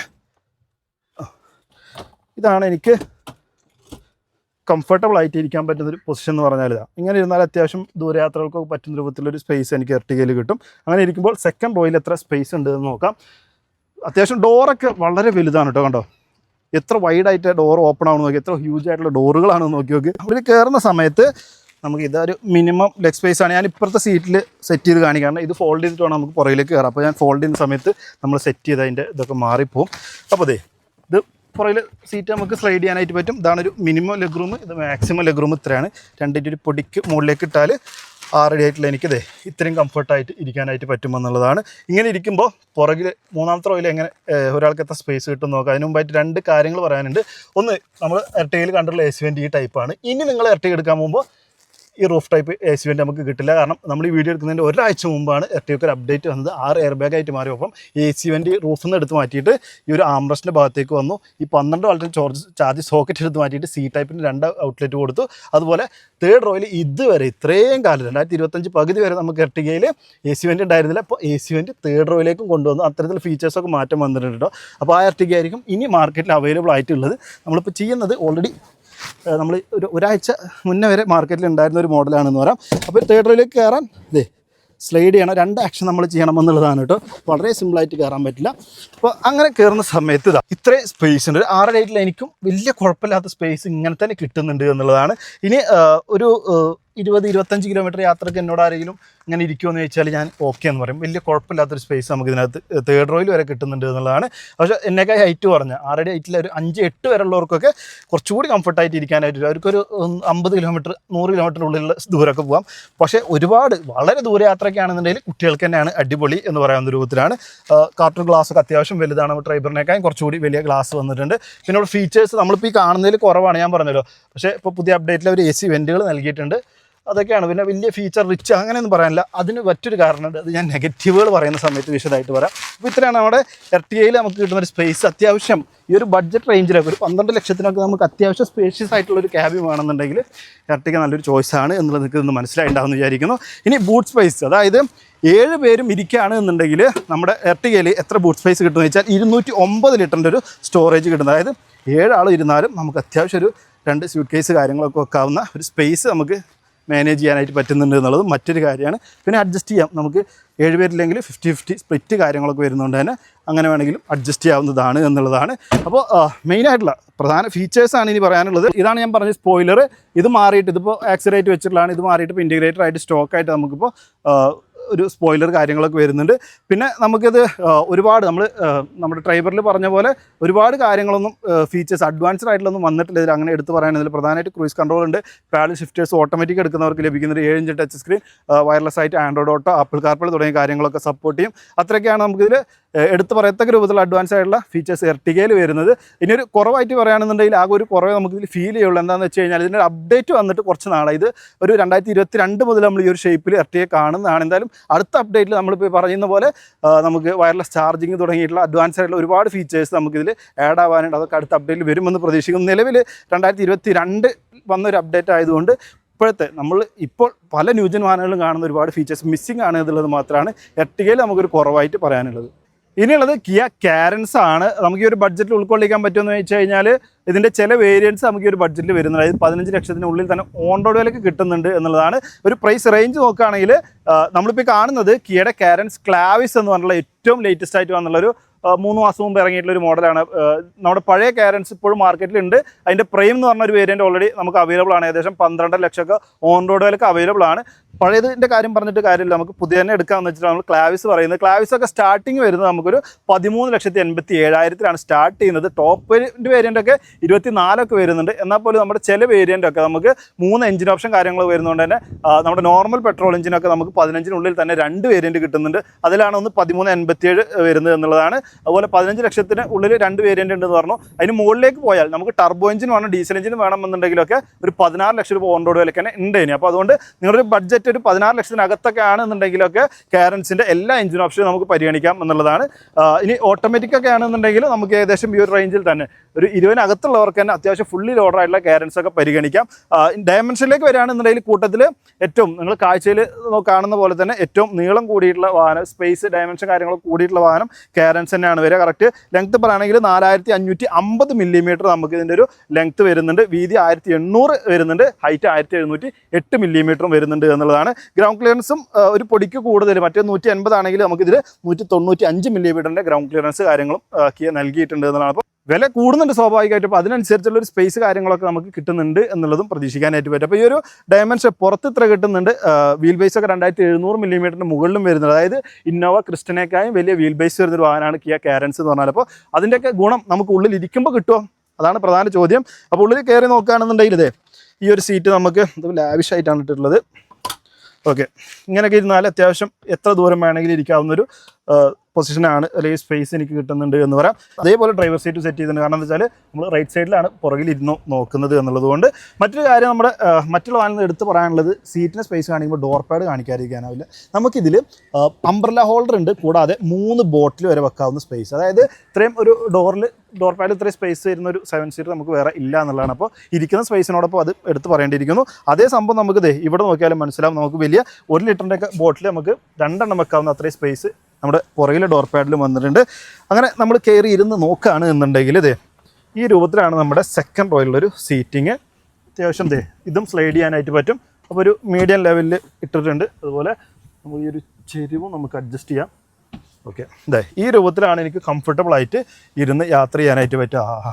A: ഇതാണ് എനിക്ക് കംഫർട്ടബിൾ ആയിട്ട് ഇരിക്കാൻ പറ്റുന്ന ഒരു പൊസിഷൻ എന്ന് പറഞ്ഞാൽ ഇതാ. ഇങ്ങനെ ഇരുന്നാൽ അത്യാവശ്യം ദൂരയാത്രകൾക്കൊക്കെ പറ്റുന്ന രൂപത്തിലൊരു സ്പേസ് എനിക്ക് എർട്ടികയിൽ കിട്ടും. അങ്ങനെ ഇരിക്കുമ്പോൾ സെക്കൻഡ് റോയിൽ എത്ര സ്പേസ് ഉണ്ട് എന്ന് നോക്കാം. അത്യാവശ്യം ഡോറൊക്കെ വളരെ വലുതാണ് കേട്ടോ കണ്ടോ? എത്ര വൈഡായിട്ട് ഡോർ ഓപ്പൺ ആവണം നോക്കി എത്ര ഹ്യൂജ് ആയിട്ടുള്ള ഡോറുകളാണെന്ന് നോക്കി നോക്കി. അവർ കയറുന്ന സമയത്ത് നമുക്ക് ഇതൊരു മിനിമം ലെഗ് സ്പേസ് ആണ്. ഞാൻ ഇപ്പുറത്തെ സീറ്റിൽ സെറ്റ് ചെയ്ത് കാണിക്കാൻ ഇത് ഫോൾഡ് ചെയ്തിട്ട് വേണം നമുക്ക് പുറകിലേക്ക് കയറാം അപ്പോൾ ഞാൻ ഫോൾഡ് ചെയ്യുന്ന സമയത്ത് നമ്മൾ സെറ്റ് ചെയ്ത് അതിന്റെ ഇതൊക്കെ മാറിപ്പോവും. അപ്പോൾ അതെ ഇത് പുറകിൽ സീറ്റ് നമുക്ക് സ്ലൈഡ് ചെയ്യാനായിട്ട് പറ്റും. ഇതാണ് ഒരു മിനിമം ലെഗ് റൂം ഇത് മാക്സിമം ലെഗ് റൂം ഇത്രയാണ്. രണ്ടിന്റെ ഒരു പൊടിക്ക് മുകളിലേക്ക് ഇട്ടാൽ ആറടി ആയിട്ടുള്ള എനിക്കിതേ ഇത്രയും കംഫർട്ടായിട്ട് ഇരിക്കാനായിട്ട് പറ്റുമെന്നുള്ളതാണ്. ഇങ്ങനെ ഇരിക്കുമ്പോൾ പുറകിൽ മൂന്നാമത്തെ റോയിൽ എങ്ങനെ ഒരാൾക്ക് എത്ര സ്പേസ് കിട്ടും നോക്കാം. അതിന് മുമ്പായിട്ട് രണ്ട് കാര്യങ്ങൾ പറയാനുണ്ട്. ഒന്ന് നമ്മൾ എർട്ടയിൽ കണ്ടുള്ള എസ് വെന്റ് ഈ ടൈപ്പാണ് ഇനി നിങ്ങൾ എർട്ടയിൽ എടുക്കാൻ പോകുമ്പോൾ ഈ roof type A C vent നമുക്ക് കിട്ടില്ല. കാരണം നമ്മൾ ഈ വീഡിയോ എടുക്കുന്നതിന്റെ ഒരാഴ്ച മുമ്പാണ് എർട്ടിയൊക്കെ ഒരു അപ്ഡേറ്റ് വന്നത്. ആറ് എയർ ബാഗ് ആയിട്ട് മാറി. ഒപ്പം എ സി വെന്റ് റൂഫിൽ നിന്ന് എടുത്ത് മാറ്റിയിട്ട് ഈ ഒരു ആംബ്രസിന്റെ ഭാഗത്തേക്ക് വന്നു. ഈ പന്ത്രണ്ട് വാൾട്ടിൽ ചോർജ് ചാർജ് സോക്കറ്റ് എടുത്ത് മാറ്റിയിട്ട് സി ടൈപ്പിന് രണ്ട് ഔട്ട്ലെറ്റ് കൊടുത്തു. അതുപോലെ തേർഡ് റോയിൽ ഇതുവരെ ഇത്രയും കാലം രണ്ടായിരത്തി ഇരുപത്തഞ്ച് പകുതി വരെ നമുക്ക് എർട്ടികയിൽ എ സി വെന്റ് ഉണ്ടായിരുന്നില്ല. അപ്പോൾ എ സി വെന്റ് തേർഡ് റോയിലേക്കും കൊണ്ടുവന്നു. അത്തരത്തിൽ ഫീച്ചേഴ്സൊക്കെ മാറ്റം വന്നിട്ടുണ്ട് കേട്ടോ അപ്പോൾ ആ എർട്ടിക ആയിരിക്കും ഇനി മാർക്കറ്റിൽ അവൈലബിൾ ആയിട്ടുള്ളത്. നമ്മളിപ്പോൾ ചെയ്യുന്നത് ഓൾറെഡി നമ്മൾ ഒരു ഒരാഴ്ച മുന്നേ വരെ മാർക്കറ്റിൽ ഉണ്ടായിരുന്ന ഒരു മോഡലാണെന്ന് പറയാം. അപ്പോൾ തേർഡ് റോയിലേക്ക് കയറാൻ ഇതേ സ്ലൈഡ് ചെയ്യണം. രണ്ട് ആക്ഷൻ നമ്മൾ ചെയ്യണം എന്നുള്ളതാണ് കേട്ടോ. വളരെ സിമ്പിളായിട്ട് കയറാൻ പറ്റില്ല. അപ്പോൾ അങ്ങനെ കയറുന്ന സമയത്ത് ഇതാ ഇത്രയും സ്പേസ് ഉണ്ട്. ഒരു ആറ് ഡേറ്റിൽ എനിക്കും വലിയ കുഴപ്പമില്ലാത്ത സ്പേസ് ഇങ്ങനെ തന്നെ കിട്ടുന്നുണ്ട് എന്നുള്ളതാണ്. ഇനി ഒരു ഇരുപത് ഇരുപത്തഞ്ച് കിലോമീറ്റർ യാത്രയ്ക്ക് എന്നോട് ആരെങ്കിലും ഇങ്ങനെ ഇരിക്കുമെന്ന് ചോദിച്ചാൽ ഞാൻ ഓക്കെ എന്ന് പറയും. വലിയ കുഴപ്പമില്ലാത്തൊരു സ്പേസ് നമുക്ക് ഇതിനകത്ത് തേർഡ് റോയിൽ വരെ കിട്ടുന്നുണ്ട് എന്നുള്ളതാണ്. പക്ഷേ എന്നേക്കാൾ ഹൈറ്റ് പറഞ്ഞ ആറടി ഹൈറ്റിൽ ഒരു അഞ്ച് എട്ട് വരെ ഉള്ളവർക്കൊക്കെ കുറച്ചുകൂടി കംഫർട്ടായിട്ട് ഇരിക്കാനായിട്ട് അവർക്കൊരു അമ്പത് കിലോമീറ്റർ നൂറ് കിലോമീറ്ററിനുള്ളിലുള്ള ദൂരമൊക്കെ പോകാം പക്ഷേ ഒരുപാട് വളരെ ദൂര യാത്രയ്ക്കാണെന്നുണ്ടെങ്കിൽ കുട്ടികൾക്ക് തന്നെയാണ് അടിപൊളി എന്ന് പറയാവുന്ന രൂപത്തിലാണ്. കാർട്ടർ ഗ്ലാസ് ഒക്കെ അത്യാവശ്യം വലുതാണ് ഡ്രൈവറിനേക്കാൾ കുറച്ചുകൂടി വലിയ ഗ്ലാസ് വന്നിട്ടുണ്ട്. പിന്നെ ഫീച്ചേഴ്സ് നമ്മളിപ്പോൾ ഈ കാണുന്നതിൽ കുറവാണ് ഞാൻ പറഞ്ഞല്ലോ. പക്ഷേ ഇപ്പോൾ പുതിയ അപ്ഡേറ്റിൽ ഒരു എ സി വെന്റുകൾ നൽകിയിട്ടുണ്ട്. അതൊക്കെയാണ്. പിന്നെ വലിയ ഫീച്ചർ റിച്ച് അങ്ങനെയൊന്നും പറയാനില്ല. അതിന് മറ്റൊരു കാരണമുണ്ട്. അത് ഞാൻ നെഗറ്റീവുകൾ പറയുന്ന സമയത്ത് വിശദമായിട്ട് പറയാം. അപ്പോൾ ഇത്രയാണ് നമ്മുടെ എർട്ടിയയിൽ നമുക്ക് കിട്ടുന്ന ഒരു സ്പേസ് അത്യാവശ്യം. ഈ ഒരു ബഡ്ജറ്റ് റേഞ്ചിലൊക്കെ ഒരു പന്ത്രണ്ട് ലക്ഷത്തിനൊക്കെ നമുക്ക് അത്യാവശ്യം സ്പേഷ്യസ് ആയിട്ടുള്ള ഒരു ക്യാബ് വേണമെന്നുണ്ടെങ്കിൽ എർട്ടിക നല്ലൊരു ചോയ്സ് ചോയ്സാണ് എന്നുള്ളത് നിങ്ങൾക്ക് ഇന്ന് മനസ്സിലായിട്ടുണ്ടാകുമെന്ന് വിചാരിക്കുന്നു. ഇനി ബൂട്ട് സ്പേസ് അതായത് ഏഴ് പേരും ഇരിക്കുകയാണ് എന്നുണ്ടെങ്കിൽ നമ്മുടെ എർട്ടികയിൽ എത്ര ബൂട്ട് സ്പേസ് കിട്ടുമെന്ന് വെച്ചാൽ ഇരുന്നൂറ്റി ഒമ്പത് ലിറ്ററിന്റെ ഒരു സ്റ്റോറേജ് കിട്ടുന്നത് അതായത് ഏഴാൾ ഇരുന്നാലും നമുക്ക് അത്യാവശ്യം ഒരു രണ്ട് സ്യൂട്ട് കേസ് കാര്യങ്ങളൊക്കെ വെക്കാവുന്ന ഒരു സ്പേസ് നമുക്ക് മാനേജ് ചെയ്യാനായിട്ട് പറ്റുന്നുണ്ട് എന്നുള്ളത് മറ്റൊരു കാര്യമാണ്. പിന്നെ അഡ്ജസ്റ്റ് ചെയ്യാം. നമുക്ക് ഏഴ് പേരില്ലെങ്കിൽ ഫിഫ്റ്റി ഫിഫ്റ്റി സ്പ്ലിറ്റ് കാര്യങ്ങളൊക്കെ വരുന്നതുകൊണ്ട് തന്നെ അങ്ങനെ വേണമെങ്കിലും അഡ്ജസ്റ്റ് ചെയ്യാവുന്നതാണ് എന്നുള്ളതാണ്. അപ്പോൾ മെയിനായിട്ടുള്ള പ്രധാന ഫീച്ചേഴ്സാണ് ഇനി പറയാനുള്ളത്. ഇതാണ് ഞാൻ പറഞ്ഞ സ്പോയിലർ ഇത് മാറിയിട്ട് ഇതിപ്പോൾ ആക്സിഡേറ്റ് വെച്ചിട്ടുള്ളതാണ്. ഇത് മാറിയിട്ട് ഇപ്പോൾ ഇന്റിഗ്രേറ്റർ ആയിട്ട് സ്റ്റോക്കായിട്ട് നമുക്കിപ്പോൾ ഒരു സ്പോയിലർ കാര്യങ്ങളൊക്കെ വരുന്നുണ്ട്. പിന്നെ നമുക്കിത് ഒരുപാട് നമ്മൾ നമ്മുടെ ഡ്രൈവറിൽ പറഞ്ഞ പോലെ ഒരുപാട് കാര്യങ്ങളൊന്നും ഫീച്ചേഴ്സ് അഡ്വാൻസ്ഡ് ആയിട്ടുള്ളൊന്നും വന്നിട്ടില്ല. ഇതിൽ അങ്ങനെ എടുത്ത് പറയാൻ പ്രധാനമായിട്ട് ക്രൂയിസ് കൺട്രോൾ ഉണ്ട്. പാഡൽ ഷിഫ്റ്റേഴ്സ് ഓട്ടോമാറ്റിക് എടുക്കുന്നവർക്ക് ലഭിക്കുന്ന ഒരു ഏഴ് ഇഞ്ച് ടച്ച് സ്ക്രീൻ വയർലെസ് ആയിട്ട് ആൻഡ്രോയിഡ് ഓട്ടോ ആപ്പിൾ കാർപ്പിൾ തുടങ്ങിയ കാര്യങ്ങളൊക്കെ സപ്പോർട്ട് ചെയ്യും. അത്രയൊക്കെയാണ് നമുക്കിതിൽ എടുത്ത് പറയത്തക്ക രൂപത്തിലുള്ള അഡ്വാൻസ് ആയിട്ടുള്ള ഫീച്ചേഴ്സ് എർട്ടികയിൽ വരുന്നത്. ഇനി ഒരു കുറവായിട്ട് പറയുകയാണെന്നുണ്ടെങ്കിൽ ആകെ ഒരു കുറവ് നമുക്ക് ഇതിൽ ഫീൽ ചെയ്യുള്ളൂ. എന്താണെന്ന് വെച്ച് കഴിഞ്ഞാൽ ഇതിന്റെ അപ്ഡേറ്റ് വന്നിട്ട് കുറച്ച് നാളായി ഇത് ഒരു രണ്ടായിരത്തി ഇരുപത്തി രണ്ട് മുതൽ നമ്മൾ ഈ ഒരു ഷേപ്പിൽ എർട്ടിയെ കാണുന്നതാണ്. എന്തായാലും അടുത്ത അപ്ഡേറ്റിൽ നമ്മളിപ്പോൾ പറയുന്ന പോലെ നമുക്ക് വയർലെസ് ചാർജിങ് തുടങ്ങിയിട്ടുള്ള അഡ്വാൻസ് ആയിട്ടുള്ള ഒരുപാട് ഫീച്ചേഴ്സ് നമുക്കിതിൽ ആഡ് ആവാനുണ്ട്. അതൊക്കെ അടുത്ത അപ്ഡേറ്റിൽ വരുമെന്ന് പ്രതീക്ഷിക്കുന്നു. നിലവിൽ രണ്ടായിരത്തി ഇരുപത്തി രണ്ട് വന്നൊരു അപ്ഡേറ്റ് ആയതുകൊണ്ട് ഇപ്പോഴത്തെ നമ്മൾ ഇപ്പോൾ പല ന്യൂജൻ വാഹനങ്ങളും കാണുന്ന ഒരുപാട് ഫീച്ചേഴ്സ് മിസ്സിംഗ് ആണ് എന്നുള്ളത് മാത്രമാണ്. എർട്ടികയിൽ നമുക്കൊരു കുറവായിട്ട് പറയാനുള്ളത്. ഇനിയുള്ളത് കിയ കാരൻസ് ആണ്. നമുക്ക് ഈ ഒരു ബഡ്ജറ്റിൽ ഉൾക്കൊള്ളിക്കാൻ പറ്റുമെന്ന് വെച്ച് കഴിഞ്ഞാൽ ഇതിന്റെ ചില വേരിയൻസ് നമുക്ക് ഈ ഒരു ബഡ്ജറ്റിൽ വരുന്നത് അതായത് പതിനഞ്ച് ലക്ഷത്തിനുള്ളിൽ തന്നെ ഓൺ റോഡ് വിലക്ക് കിട്ടുന്നുണ്ട് എന്നുള്ളതാണ് ഒരു പ്രൈസ് റേഞ്ച് നോക്കുകയാണെങ്കിൽ നമ്മളിപ്പോൾ കാണുന്നത് കിയയുടെ കാരൻസ് ക്ലാവിസ് എന്ന് പറഞ്ഞുള്ള ഏറ്റവും ലേറ്റസ്റ്റ് ആയിട്ട് വന്നുള്ളൊരു മൂന്ന് മാസം മുമ്പ് ഇറങ്ങിയിട്ടുള്ള ഒരു മോഡലാണ് നമ്മുടെ പഴയ കാരൻസ് ഇപ്പോഴും മാർക്കറ്റിലുണ്ട് അതിന്റെ പ്രൈം എന്ന് പറഞ്ഞ ഒരു വേരിയന്റ് ഓൾറെഡി നമുക്ക് അവൈലബിൾ ആണ്. ഏകദേശം പന്ത്രണ്ട് ലക്ഷമൊക്കെ ഓൺ റോഡ് വിലക്ക് അവൈലബിൾ ആണ്. പഴയതിന്റെ കാര്യം പറഞ്ഞിട്ട് കാര്യമില്ല. നമുക്ക് പുതിയ തന്നെ എടുക്കാമെന്ന് വെച്ചിട്ട് നമ്മൾ ക്ലാവിസ് പറയുന്നത്. ക്ലാവിസ് ഒക്കെ സ്റ്റാർട്ടിങ് വരുന്നത് നമുക്കൊരു പതിമൂന്ന് ലക്ഷത്തി എൺപത്തി ഏഴായിരത്തിലാണ് സ്റ്റാർട്ട് ചെയ്യുന്നത്. ടോപ്പ് വേരിയന്റ് ഒക്കെ ഇരുപത്തി നാലൊക്കെ വരുന്നുണ്ട്. എന്നാൽ പോലും നമ്മുടെ ചില വേരിയന്റ് ഒക്കെ നമുക്ക് മൂന്ന് എഞ്ചിൻ ഓപ്ഷൻ കാര്യങ്ങൾ വരുന്നതുകൊണ്ട് തന്നെ നമ്മുടെ നോർമൽ പെട്രോൾ എഞ്ചിനൊക്കെ നമുക്ക് പതിനഞ്ചിനുള്ളിൽ തന്നെ രണ്ട് വേരിയന്റ് കിട്ടുന്നുണ്ട്. അതിലാണ് ഒന്ന് പതിമൂന്ന് എൺപത്തിയേഴ് വരുന്നത് എന്നുള്ളതാണ്. അതുപോലെ പതിനഞ്ച് ലക്ഷത്തിന് ഉള്ളിൽ രണ്ട് വേരിയന്റ് ഉണ്ടെന്ന് പറഞ്ഞു. അതിന് മുകളിലേക്ക് പോയാൽ നമുക്ക് ടർബോ എഞ്ചിൻ വേണം ഡീസൽ എഞ്ചിൻ വേണമെന്നുണ്ടെങ്കിലൊക്കെ ഒരു പതിനാറ് ലക്ഷം രൂപ ഓൺ റോഡ് വിലക്കന്നെ ഉണ്ട് ഇനി. അപ്പോൾ അതുകൊണ്ട് നിങ്ങളൊരു ബഡ്ജറ്റ് ഒരു പതിനാറ് ലക്ഷത്തിനകത്തൊക്കെ ആണെന്നുണ്ടെങ്കിലൊക്കെ കാരൻസിന്റെ എല്ലാ എഞ്ചിൻ ഓപ്ഷനും നമുക്ക് പരിഗണിക്കാം എന്നുള്ളതാണ്. ഇനി ഓട്ടോമാറ്റിക് ഒക്കെ ആണെന്നുണ്ടെങ്കിൽ നമുക്ക് ഏകദേശം ഈ ഒരു റേഞ്ചിൽ തന്നെ ഒരു ഇരുപതിനകത്തുള്ളവർക്ക് തന്നെ അത്യാവശ്യം ഫുള്ളി ലോഡറായിട്ടുള്ള കാരൻസ് ഒക്കെ പരിഗണിക്കാം. ഡയമെൻഷനിലേക്ക് വരികയാണെന്നുണ്ടെങ്കിൽ കൂട്ടത്തിൽ ഏറ്റവും നിങ്ങൾ കാഴ്ചയിൽ കാണുന്ന പോലെ തന്നെ ഏറ്റവും നീളം കൂടിയിട്ടുള്ള വാഹനം സ്പേസ് ഡയമെൻഷൻ കാര്യങ്ങളൊക്കെ കൂടിയിട്ടുള്ള വാഹനം കാരൻസ് തന്നെയാണ് വരിക. കറക്റ്റ് ലെങ്ത് പറയുകയാണെങ്കിൽ നാലായിരത്തി അഞ്ഞൂറ്റി അമ്പത് മില്ലിമീറ്റർ നമുക്ക് ഇതിന്റെ ഒരു ലെങ്ത് വരുന്നുണ്ട്. വീതി ആയിരത്തി എണ്ണൂറ് വരുന്നുണ്ട്. ഹൈറ്റ് ആയിരത്തി എഴുന്നൂറ്റി എട്ട് മില്ലിമീറ്ററും വരുന്നുണ്ട് എന്നുള്ളതാണ്. ഗ്രൗണ്ട് ക്ലിയറൻസും ഒരു പൊടിക്ക് കൂടുതൽ മറ്റേ നൂറ്റി എൺപതാണെങ്കിൽ നമുക്കിതിൽ നൂറ്റി തൊണ്ണൂറ്റി അഞ്ച് മില്ലിമീറ്ററിന്റെ ഗ്രൗണ്ട് ക്ലിയറൻസ് കാര്യങ്ങളും നൽകിയിട്ടുണ്ട് എന്നുള്ളതാണ് അപ്പോൾ വില കൂടുന്നുണ്ട് സ്വാഭാവികമായിട്ടും. അപ്പോൾ അതിനനുസരിച്ചുള്ള ഒരു സ്പേസ് കാര്യങ്ങളൊക്കെ നമുക്ക് കിട്ടുന്നുണ്ട് എന്നുള്ളതും പ്രതീക്ഷിക്കാനായിട്ട് പറ്റും. അപ്പോൾ ഈ ഒരു ഡയമെൻഷൻ പുറത്ത് ഇത്ര കിട്ടുന്നുണ്ട്. വീൽ ബേസ് ഒക്കെ രണ്ടായിരത്തി എഴുന്നൂറ് മില്ലിമീറ്ററിന് മുകളിലും വരുന്നത് അതായത് ഇന്നോവ ക്രിസ്റ്റനേക്കായും വലിയ വീൽ ബേസ് വരുന്നൊരു വാഹനമാണ് കിയ കാരൻസ് എന്ന് പറഞ്ഞാൽ അപ്പോൾ അതിന്റെയൊക്കെ ഗുണം നമുക്ക് ഉള്ളിൽ ഇരിക്കുമ്പോൾ കിട്ടുമോ അതാണ് പ്രധാന ചോദ്യം. അപ്പോൾ ഉള്ളിൽ കയറി നോക്കുകയാണെന്നുണ്ടെങ്കിൽ ഇതേ ഈ ഒരു സീറ്റ് നമുക്ക് ലാവിഷായിട്ടാണ് ഇട്ടിട്ടുള്ളത്. ഓക്കെ ഇങ്ങനെയൊക്കെ ഇരുന്നാൽ അത്യാവശ്യം എത്ര ദൂരം വേണമെങ്കിലും ഇരിക്കാവുന്ന ഒരു പൊസിഷനാണ് അല്ലെങ്കിൽ സ്പേസ് എനിക്ക് കിട്ടുന്നുണ്ട് എന്ന് പറയാം. അതേപോലെ ഡ്രൈവർ സീറ്റ് സെറ്റ് ചെയ്തിട്ടുണ്ട് കാരണം എന്താ വെച്ചാൽ നമ്മൾ റൈറ്റ് സൈഡിലാണ് പുറകിൽ ഇരുന്ന് നോക്കുന്നത് എന്നുള്ളത് കൊണ്ട് മറ്റൊരു കാര്യം നമ്മുടെ മറ്റുള്ള വാനിൽ എടുത്ത് പറയാനുള്ളത് സീറ്റിന് സ്പേസ് കാണിക്കുമ്പോൾ ഡോർ പാഡ് കാണിക്കാതിരിക്കാനാവില്ല. നമുക്കിതിൽ അംബ്രല ഹോൾഡർ ഉണ്ട്. കൂടാതെ മൂന്ന് ബോട്ടിൽ വരെ വെക്കാവുന്ന സ്പേസ് അതായത് ഇത്രയും ഒരു ഡോറിൽ ഡോർ പാഡിൽ ഇത്രയും സ്പേസ് വരുന്ന ഒരു സെവൻ സീറ്റ് നമുക്ക് വേറെ ഇല്ല എന്നുള്ളതാണ്. അപ്പോൾ ഇരിക്കുന്ന സ്പേസിനോടൊപ്പം അത് എടുത്ത് പറയേണ്ടിയിരിക്കുന്നു. അതേ സംഭവം നമുക്ക് ദേ ഇവിടെ നോക്കിയാലും മനസ്സിലാവും. നമുക്ക് വലിയ ഒരു ലിറ്ററിന്റെ ഒക്കെ ബോട്ടിൽ നമുക്ക് രണ്ടെണ്ണം വെക്കാവുന്ന അത്രയും സ്പേസ് നമ്മുടെ പുറകിലെ ഡോർ പാഡിലും വന്നിട്ടുണ്ട്. അങ്ങനെ നമ്മൾ കയറി ഇരുന്ന് നോക്കുകയാണ് എന്നുണ്ടെങ്കിൽ ഇതേ ഈ രൂപത്തിലാണ് നമ്മുടെ സെക്കൻഡ് റോയിലുള്ളൊരു സീറ്റിങ് അത്യാവശ്യം ദേ ഇതും സ്ലൈഡ് ചെയ്യാനായിട്ട് പറ്റും. അപ്പോൾ ഒരു മീഡിയം ലെവലിൽ ഇട്ടിട്ടുണ്ട്. അതുപോലെ നമുക്ക് ഈ ഒരു ചെരിവും നമുക്ക് അഡ്ജസ്റ്റ് ചെയ്യാം. ഓക്കെ. അതെ ഈ രൂപത്തിലാണ് എനിക്ക് കംഫർട്ടബിൾ ആയിട്ട് ഇരുന്ന് യാത്ര ചെയ്യാനായിട്ട് പറ്റുക. ആ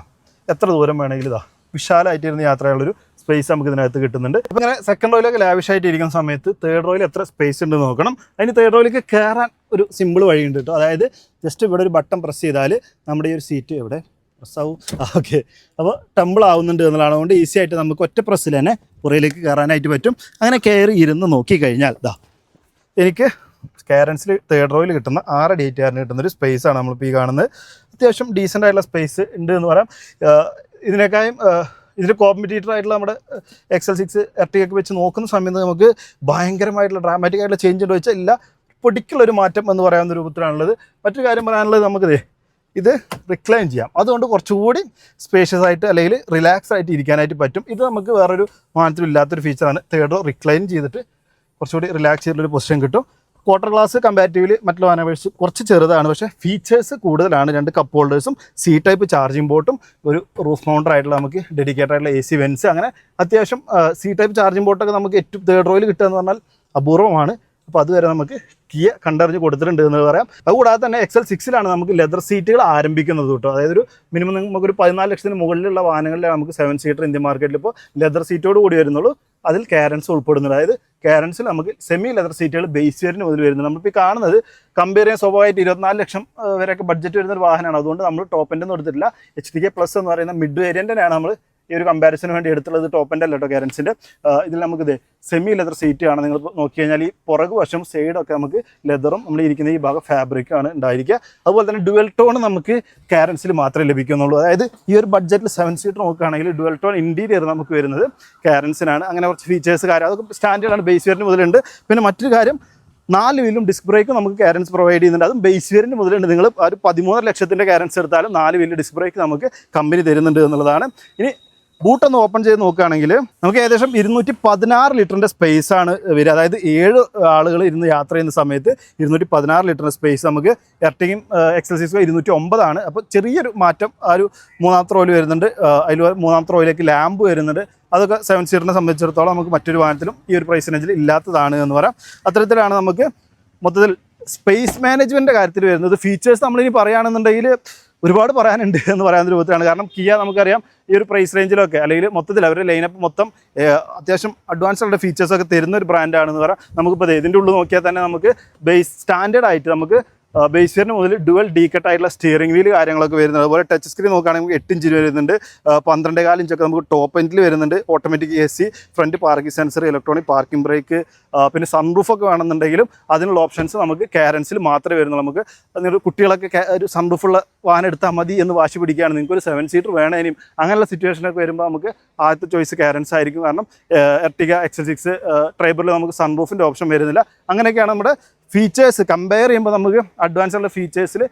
A: എത്ര ദൂരം വേണമെങ്കിലും ഇതാ. വിശാലമായിട്ട് ഇരുന്ന് യാത്ര ചെയ്യാനുള്ളൊരു സ്പേസ് നമുക്ക് ഇതിനകത്ത് കിട്ടുന്നുണ്ട്. അപ്പോൾ ഇങ്ങനെ സെക്കൻഡ് റോയിലൊക്കെ ലാവിഷായിട്ട് ഇരിക്കുന്ന സമയത്ത് തേർഡ് റോയിൽ എത്ര സ്പേസ് ഉണ്ട് നോക്കണം. അതിന് തേർഡ് റോയിലേക്ക് കയറാൻ ഒരു സിമ്പിൾ വഴിയുണ്ട് കേട്ടോ. അതായത് ജസ്റ്റ് ഇവിടെ ഒരു ബട്ടൺ പ്രസ് ചെയ്താൽ നമ്മുടെ ഈ ഒരു സീറ്റ് ഇവിടെ പ്രസ് ആവും. ഓക്കെ അപ്പോൾ ടമ്പിൾ ആവുന്നുണ്ട് എന്നുള്ളതാണ്. അതുകൊണ്ട് ഈസി ആയിട്ട് നമുക്ക് ഒറ്റ പ്രസ്സിൽ തന്നെ പുറയിലേക്ക് കയറാനായിട്ട് പറ്റും. അങ്ങനെ കയറി ഇരുന്ന് നോക്കിക്കഴിഞ്ഞാൽ ഇതാ എനിക്ക് കാരൻസിൽ തേർഡ് റോയിൽ കിട്ടുന്ന ആറ് ഡി ടി ആറിന് കിട്ടുന്ന ഒരു സ്പേസ് ആണ് നമ്മളിപ്പോൾ ഈ കാണുന്നത്. അത്യാവശ്യം ഡീസന്റ് ആയിട്ടുള്ള സ്പേസ് ഉണ്ട് എന്ന് പറയാം. ഇതിനേക്കാളും ഇതിന്റെ കോമ്പറ്റീറ്റർ ആയിട്ടുള്ള നമ്മുടെ എക്സൽ സിക്സ് എർട്ടിയൊക്കെ വെച്ച് നോക്കുന്ന സമയത്ത് നമുക്ക് ഭയങ്കരമായിട്ടുള്ള ഡ്രാമാറ്റിക് ആയിട്ടുള്ള ചേഞ്ച് ഉണ്ട് വെച്ചാൽ ഇല്ല പൊടിക്കുള്ളൊരു മാറ്റം എന്ന് പറയാവുന്ന രൂപത്തിലാണുള്ളത്. മറ്റൊരു കാര്യം പറയാനുള്ളത് നമുക്കിത് ഇത് റിക്ലൈൻ ചെയ്യാം. അതുകൊണ്ട് കുറച്ചുകൂടി സ്പേഷ്യസ് ആയിട്ട് അല്ലെങ്കിൽ റിലാക്സ് ആയിട്ട് ഇരിക്കാനായിട്ട് പറ്റും. ഇത് നമുക്ക് വേറൊരു മാനത്തിലില്ലാത്തൊരു ഫീച്ചറാണ് തേർഡ് റിക്ലൈൻ ചെയ്തിട്ട് കുറച്ചുകൂടി റിലാക്സ് ചെയ്തിട്ടൊരു പൊസിഷൻ കിട്ടും. ക്വാർട്ടർ ഗ്ലാസ് കമ്പാരിറ്റീവ്ലി മറ്റുള്ള വാഹനം അപേക്ഷിച്ച് കുറച്ച് ചെറുതാണ്. പക്ഷേ ഫീച്ചേഴ്സ് കൂടുതലാണ്. രണ്ട് കപ്പ് ഹോൾഡേഴ്സും സി ടൈപ്പ് ചാർജിംഗ് ബോട്ടും ഒരു റൂഫ് മൗണ്ടർ ആയിട്ടുള്ള നമുക്ക് ഡെഡിക്കേറ്റഡ് ആയിട്ടുള്ള എ സി വെൻസ് അങ്ങനെ അത്യാവശ്യം സി ടൈപ്പ് ചാർജിംഗ് ബോട്ടൊക്കെ നമുക്ക് ഏറ്റവും തേർഡ് റോയിൽ കിട്ടുക എന്ന് പറഞ്ഞാൽ അപൂർവമാണ്. അപ്പോൾ അതുവരെ നമുക്ക് കിയ കണ്ടറിഞ്ഞ് കൊടുത്തിട്ടുണ്ട് എന്ന് പറയാം. അതുകൂടാതെ തന്നെ എക്സൽ സിക്സിലാണ് നമുക്ക് ലെതർ സീറ്റുകൾ ആരംഭിക്കുന്നത് കേട്ടോ. അതായത് ഒരു മിനിമം നമുക്കൊരു പതിനാല് ലക്ഷത്തിന് മുകളിലുള്ള വാഹനങ്ങളിൽ നമുക്ക് സെവൻ സീറ്റർ ഇന്ത്യൻ മാർക്കറ്റിൽ ഇപ്പോൾ ലെതർ സീറ്റോട് കൂടി വരുന്നുള്ളൂ. അതിൽ കാരൻസ് ഉൾപ്പെടുന്നുണ്ട്. അതായത് കാരൻസിൽ നമുക്ക് സെമി ലെതർ സീറ്റുകൾ ബേസ് വേരിന് മുതൽ വരുന്നത് നമ്മളിപ്പോൾ കാണുന്നത് കമ്പയർ ചെയ്യാൻ സ്വാഭാവികമായിട്ട് ഇരുപത്തിനാല് ലക്ഷം വരെയൊക്കെ ബഡ്ജറ്റ് വരുന്ന ഒരു വാഹനമാണ്. അതുകൊണ്ട് നമ്മൾ ടോപ്പ് എൻഡ് ഒന്നും എടുത്തിട്ടില്ല. എച്ച് ഡി കെ പ്ലസ് എന്ന് പറയുന്ന മിഡ് വേരിയന്റിനാണ് നമ്മൾ ഈ ഒരു കമ്പാരിസന് വേണ്ടി എടുത്തുള്ളത് ടോപ്പ് എന്റെ അല്ല കേട്ടോ കാരൻസിന്റെ ഇതിൽ നമുക്കിത് സെമി ലെതർ സീറ്റ് ആണ്. നിങ്ങൾ നോക്കി കഴിഞ്ഞാൽ ഈ പുറകു വശം സൈഡൊക്കെ നമുക്ക് ലെതറും നമ്മൾ ഇരിക്കുന്ന ഈ ഭാഗം ഫാബ്രിക്കാണ് ഉണ്ടായിരിക്കുക. അതുപോലെ തന്നെ ഡുവൽ ടോൺ നമുക്ക് കാരൻസിൽ മാത്രമേ ലഭിക്കുന്നുള്ളൂ. അതായത് ഈ ഒരു ബഡ്ജറ്റിൽ സെവൻ സീറ്റർ നോക്കുകയാണെങ്കിൽ ഡുവൽ ടോൺ ഇന്റീരിയർ നമുക്ക് വരുന്നത് കാരൻസിനാണ് അങ്ങനെ കുറച്ച് ഫീച്ചേഴ്സ് കാര്യം. അതൊക്കെ സ്റ്റാൻഡേർഡാണ് ബേസ് വേരിന് മുതലുണ്ട്. പിന്നെ മറ്റൊരു കാര്യം നാല് വീലും ഡിസ്ക് ബ്രേക്ക് നമുക്ക് കാരൻസ് പ്രൊവൈഡ് ചെയ്യുന്നുണ്ട്. അതും ബേസ് വെയറിന് മുതലുണ്ട്. നിങ്ങൾ ഒരു പതിമൂന്നര ലക്ഷത്തിന്റെ കാരൻസ് എടുത്താലും നാല് വീൽ ഡിസ്ക് ബ്രേക്ക് നമുക്ക് കമ്പനി തരുന്നുണ്ട് എന്നുള്ളതാണ്. ഇനി ബൂട്ട് ഒന്ന് ഓപ്പൺ ചെയ്ത് നോക്കുകയാണെങ്കിൽ നമുക്ക് ഏകദേശം ഇരുന്നൂറ്റി പതിനാറ് ലിറ്ററിന്റെ സ്പേസ് ആണ് വരിക. അതായത് ഏഴ് ആളുകൾ ഇരുന്ന് യാത്ര ചെയ്യുന്ന സമയത്ത് ഇരുന്നൂറ്റി പതിനാറ് ലിറ്ററിന്റെ സ്പേസ് നമുക്ക് എർട്ടിയും എക്സസൈസും ഇരുന്നൂറ്റി ഒമ്പതാണ് അപ്പോൾ ചെറിയൊരു മാറ്റം ആ ഒരു മൂന്നാമത്തെ റോയിൽ വരുന്നുണ്ട്. അതിൽ മൂന്നാമത്തെ റോയിലേക്ക് ലാമ്പ് വരുന്നുണ്ട്. അതൊക്കെ സെവൻ സീറ്ററിനെ സംബന്ധിച്ചിടത്തോളം നമുക്ക് മറ്റൊരു വാഹനത്തിലും ഈ ഒരു പ്രൈസ് റേഞ്ചിൽ ഇല്ലാത്തതാണ് എന്ന് പറയാം. അത്തരത്തിലാണ് നമുക്ക് മൊത്തത്തിൽ സ്പേസ് മാനേജ്മെന്റിന്റെ കാര്യത്തിൽ വരുന്നത്. ഫീച്ചേഴ്സ് നമ്മളിനി പറയുകയാണെന്നുണ്ടെങ്കിൽ ഒരുപാട് പറയാനുണ്ട് എന്ന് പറയാൻ രൂപത്തിലാണ് കാരണം കിയ നമുക്കറിയാം ഈ ഒരു പ്രൈസ് റേഞ്ചിലൊക്കെ അല്ലെങ്കിൽ മൊത്തത്തിൽ അവരുടെ ലൈനപ്പ് മൊത്തം അത്യാവശ്യം അഡ്വാൻസ് ഉള്ള ഫീച്ചേഴ്സ് ഒക്കെ തരുന്ന ഒരു ബ്രാൻഡാണെന്ന് പറയാം. നമുക്കിപ്പോൾ ഇതിന്റെ ഉള്ളിൽ നോക്കിയാൽ തന്നെ നമുക്ക് ബേസ് സ്റ്റാൻഡേർഡ് ആയിട്ട് നമുക്ക് ബേസ് മുതൽ ഡുവൽ ഡീ കട്ട് ആയിട്ടുള്ള സ്റ്റിയറിംഗ് വീൽ കാര്യങ്ങളൊക്കെ വരുന്നുണ്ട്. അതുപോലെ ടച്ച് സ്ക്രീൻ നോക്കുകയാണെങ്കിൽ എട്ട് ഇഞ്ചിൽ വരുന്നുണ്ട്. പന്ത്രണ്ട് ഒക്കെ ഇഞ്ചൊക്കെ നമുക്ക് ടോപ്പ് എൻഡിൽ വരുന്നുണ്ട്. Automatic A C front parking sensor electronic parking brake പിന്നെ സൺറൂഫ് ഒക്കെ വേണമെന്നുണ്ടെങ്കിലും അതിനുള്ള ഓപ്ഷൻസ് നമുക്ക് കാരൻസിൽ മാത്രമേ വരുന്നുള്ളൂ. നമുക്ക് നിങ്ങൾ കുട്ടികളൊക്കെ ഒരു സൺറൂഫുള്ള വാഹനം എടുത്താൽ മതി എന്ന് വാശി പിടിക്കുകയാണ്. നിങ്ങൾക്ക് ഒരു സെവൻ സീറ്റർ വേണേനും അങ്ങനെയുള്ള സിറ്റുവേഷനൊക്കെ വരുമ്പോൾ നമുക്ക് ആദ്യത്തെ ചോയ്സ് കാരൻസ് ആയിരിക്കും. കാരണം എർട്ടിക എക്സൽ സിക്സ് ട്രൈബറിൽ നമുക്ക് സൺറൂഫിന്റെ ഓപ്ഷൻ വരുന്നില്ല. അങ്ങനെയൊക്കെയാണ് നമ്മുടെ ഫീച്ചേഴ്സ് കമ്പയർ ചെയ്യുമ്പോൾ നമുക്ക് അഡ്വാൻസ് ഉള്ള ഫീച്ചേഴ്സിൽ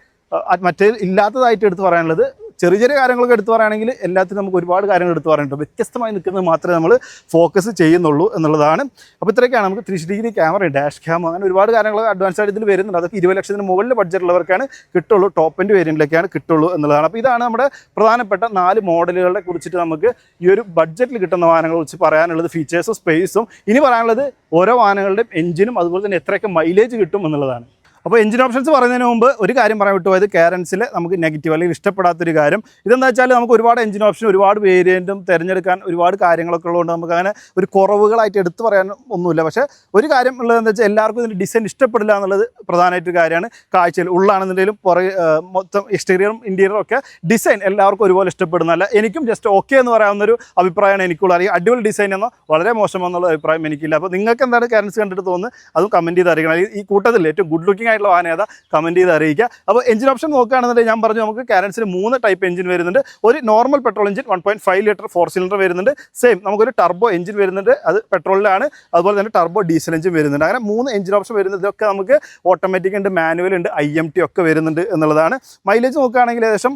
A: മറ്റേ ഇല്ലാത്തതായിട്ട് എടുത്ത് പറയാനുള്ളത് ചെറിയ ചെറിയ കാര്യങ്ങളൊക്കെ എടുത്തു പറയുകയാണെങ്കിൽ എല്ലാത്തിനും നമുക്ക് ഒരുപാട് കാര്യങ്ങൾ എടുത്തു പറയാനുണ്ട് വ്യത്യസ്തമായി നിൽക്കുന്നത് മാത്രമേ നമ്മൾ ഫോക്കസ് ചെയ്യുന്നുള്ളൂ എന്നുള്ളതാണ്. അപ്പോൾ ഇത്രയൊക്കെയാണ് നമുക്ക് three degree camera dash camera അങ്ങനെ ഒരുപാട് കാര്യങ്ങൾ അഡ്വാൻസ് ആയിട്ട് ഇതിൽ വരുന്നുണ്ട്. അതൊക്കെ ഇരുപത് ലക്ഷത്തിന് മുകളിൽ ബഡ്ജറ്റുള്ളവർക്കാണ് കിട്ടുള്ളൂ. ടോപ്പ് എൻഡ് വേരിയന്റിലേക്കാണ് കിട്ടുള്ളൂ എന്നുള്ളതാണ്. അപ്പോൾ ഇതാണ് നമ്മുടെ പ്രധാനപ്പെട്ട നാല് മോഡലുകളെ കുറിച്ചിട്ട് നമുക്ക് ഈ ഒരു ബഡ്ജറ്റിൽ കിട്ടുന്ന വാഹനങ്ങളെ കുറിച്ച് പറയാനുള്ളത് ഫീച്ചേഴ്സും സ്പേസും ഇനി പറയാനുള്ളത് ഓരോ വാഹനങ്ങളുടെയും എഞ്ചിനും അതുപോലെ തന്നെ എത്രയൊക്കെ മൈലേജ് കിട്ടും എന്നുള്ളതാണ്. അപ്പോൾ എഞ്ചിൻ ഓപ്ഷൻസ് പറയുന്നതിന് മുമ്പ് ഒരു കാര്യം പറയാൻ വിട്ടുപോയത് കാരൻസിൽ നമുക്ക് നെഗറ്റീവ് അല്ലെങ്കിൽ ഇഷ്ടപ്പെടാത്തൊരു കാര്യം. ഇതെന്താ വെച്ചാൽ നമുക്ക് ഒരുപാട് എഞ്ചിൻ ഓപ്ഷൻ ഒരുപാട് വേരിയന്റും തിരഞ്ഞെടുക്കാൻ ഒരുപാട് കാര്യങ്ങളൊക്കെ ഉള്ളതുകൊണ്ട് നമുക്ക് അങ്ങനെ ഒരു കുറവുകളായിട്ട് എടുത്തു പറയാൻ ഒന്നുമില്ല. പക്ഷേ ഒരു കാര്യം ഉള്ളത് എന്താ വെച്ചാൽ എല്ലാവർക്കും ഇതിന്റെ ഡിസൈൻ ഇഷ്ടപ്പെടില്ല എന്നുള്ളത് പ്രധാനമായിട്ടൊരു കാര്യമാണ്. കാഴ്ചയിൽ ഉള്ളാണെന്നുണ്ടെങ്കിലും പുറകെ മൊത്തം എക്സ്റ്റീരിയറും ഇന്റീരിയറും ഒക്കെ ഡിസൈൻ എല്ലാവർക്കും ഒരുപോലെ ഇഷ്ടപ്പെടുന്നതല്ല. എനിക്കും ജസ്റ്റ് ഓക്കെ എന്ന് പറയാവുന്നൊരു അഭിപ്രായമാണ് എനിക്കുള്ളത്. അല്ലെങ്കിൽ അടിപൊളി ഡിസൈൻ എന്നോ വളരെ മോശമെന്നുള്ള അഭിപ്രായം എനിക്കില്ല. അപ്പോൾ നിങ്ങൾക്ക് എന്താണ് കാരൻസ് കണ്ടിട്ട് തോന്നുന്നത്? അതും കമന്റ് ചെയ്ത് അറിയിക്കണം. ഈ കൂട്ടത്തിൽ ഏറ്റവും ഗുഡ് ലുക്കിംഗ് ആയിട്ടുള്ള വാഹനം ഏതാ? കമന്റ് ചെയ്ത് അറിയിക്കുക. അപ്പോൾ എഞ്ചിൻ ഓപ്ഷൻ നോക്കുകയാണെന്നുണ്ടെങ്കിൽ ഞാൻ പറഞ്ഞു നമുക്ക് കാരൻസിന് മൂന്ന് ടൈപ്പ് എഞ്ചിൻ വരുന്നുണ്ട്. ഒരു normal petrol engine one point five litre four cylinder വരുന്നുണ്ട്. സെയിം നമുക്കൊരു ടർബോ എഞ്ചിൻ വരുന്നുണ്ട്. അത് പെട്രോളിലാണ് അതുപോലെ തന്നെ ടർബോ ഡീസൽ എഞ്ചിൻ വരുന്നുണ്ട്. അങ്ങനെ മൂന്ന് എഞ്ചിൻ ഓപ്ഷൻ വരുന്നത് ഇതൊക്കെ നമുക്ക് ഓട്ടോമാറ്റിക് ഉണ്ട് മാനുവൽ ഉണ്ട് ഐ എം ടി ഒക്കെ വരുന്നുണ്ട് എന്നുള്ളതാണ്. മൈലേജ് നോക്കുകയാണെങ്കിൽ ഏകദേശം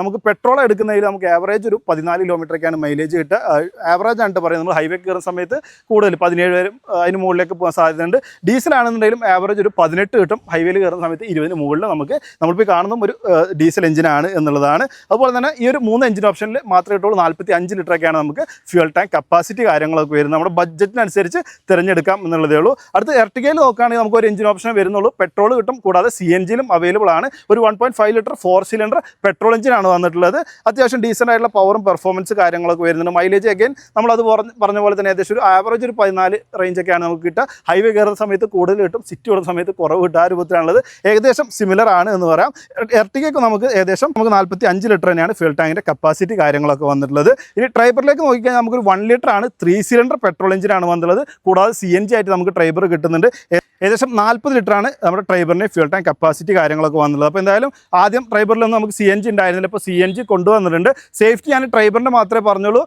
A: നമുക്ക് പെട്രോൾ എടുക്കുന്നതിൽ നമുക്ക് ആവറേജ് ഒരു പതിനാല് കിലോമീറ്ററൊക്കെയാണ് മൈലേജ് കിട്ടുക. ആവറേജ് ആണ് പറയുന്നത്. നമ്മൾ ഹൈവേ കയറുന്ന സമയത്ത് കൂടുതൽ പതിനേഴ് വരും അതിന് മുകളിലേക്ക് പോകാൻ സാധ്യതയുണ്ട്. ഡീസൽ ആണെന്നുണ്ടെങ്കിലും ആവറേജ് ഒരു പതിനെട്ട് കിട്ടും. ഹൈവേയിൽ കയറുന്ന സമയത്ത് ഇരുപതിന് മുകളിൽ നമുക്ക് നമ്മളിപ്പോൾ കാണുന്ന ഒരു ഡീസൽ എഞ്ചിനാണ് എന്നുള്ളതാണ്. അതുപോലെ തന്നെ ഈ ഒരു മൂന്ന് എഞ്ചിൻ ഓപ്ഷനിൽ മാത്രമേ കിട്ടുള്ളൂ നാൽപ്പത്തി അഞ്ച് ലിറ്ററൊക്കെയാണ് നമുക്ക് ഫ്യൂൽ ടാങ്ക് കപ്പാസിറ്റി കാര്യങ്ങളൊക്കെ വരുന്നത്. നമ്മുടെ ബഡ്ജറ്റിനനുസരിച്ച് തിരഞ്ഞെടുക്കാം എന്നുള്ളതേ ഉള്ളൂ. അടുത്ത് എർട്ടിക്കയിൽ നോക്കുകയാണെങ്കിൽ നമുക്ക് ഒരു എഞ്ചിൻ ഓപ്ഷൻ വരുന്നുള്ളൂ. പെട്രോൾ കിട്ടും. കൂടാതെ സി എൻ ജിയിലും അവൈലബിൾ ആണ്. ഒരു one point five litre four cylinder petrol എഞ്ചിനാണ് വന്നിട്ടുള്ളത്. അത്യാവശ്യം ഡീസന്റ് ആയിട്ടുള്ള പവറും പെർഫോമൻസ് കാര്യങ്ങളൊക്കെ വരുന്നുണ്ട്. മൈലേജ് അഗൈൻ നമ്മളത് പറഞ്ഞ പോലെ തന്നെ ഏകദേശം ഒരു ആവറേജ് ഒരു പതിനാല് റേഞ്ചൊക്കെയാണ് നമുക്ക് കിട്ടുക. ഹൈവേ കയറുന്ന സമയത്ത് കൂടുതൽ കിട്ടും. സിറ്റി ഓടുന്ന സമയത്ത് കുറവ് കിട്ടും രൂപത്തിലാണുള്ളത്. ഏകദേശം സിമിലർ ആണ് എന്ന് പറയാം. എർട്ടിക്കൊക്കെ നമുക്ക് ഏകദേശം നമുക്ക് നാൽപ്പത്തി അഞ്ച് ലിറ്റർ തന്നെയാണ് ഫ്യൂൾ ടാങ്കിന്റെ കപ്പാസിറ്റി കാര്യങ്ങളൊക്കെ വന്നിട്ടുള്ളത്. ഇനി ട്രൈബറിലേക്ക് നോക്കിക്കഴിഞ്ഞാൽ നമുക്കൊരു വൺ ലിറ്റർ ആണ് ത്രീ സിലിണ്ടർ പെട്രോൾ എഞ്ചിനാണ് വന്നിട്ടുള്ളത്. കൂടാതെ സി ആയിട്ട് നമുക്ക് ട്രൈബർ കിട്ടുന്നുണ്ട്. ഏകദേശം നാൽപ്പത് ലിറ്ററാണ് നമ്മുടെ ട്രൈബറിന്റെ ഫ്യൂൽ ടാങ്ക് കപ്പാസിറ്റി കാര്യങ്ങളൊക്കെ വന്നുള്ളത് അപ്പോൾ എന്തായാലും ആദ്യം ട്രൈബറിലൊന്നും നമുക്ക് സി എൻ ജി ഉണ്ടായിരുന്നില്ല. ഇപ്പോൾ സി എൻ ജി കൊണ്ടുവന്നിട്ടുണ്ട്. സേഫ്റ്റി ഞാൻ ട്രൈബറിന്റെ മാത്രമേ പറഞ്ഞുള്ളൂ.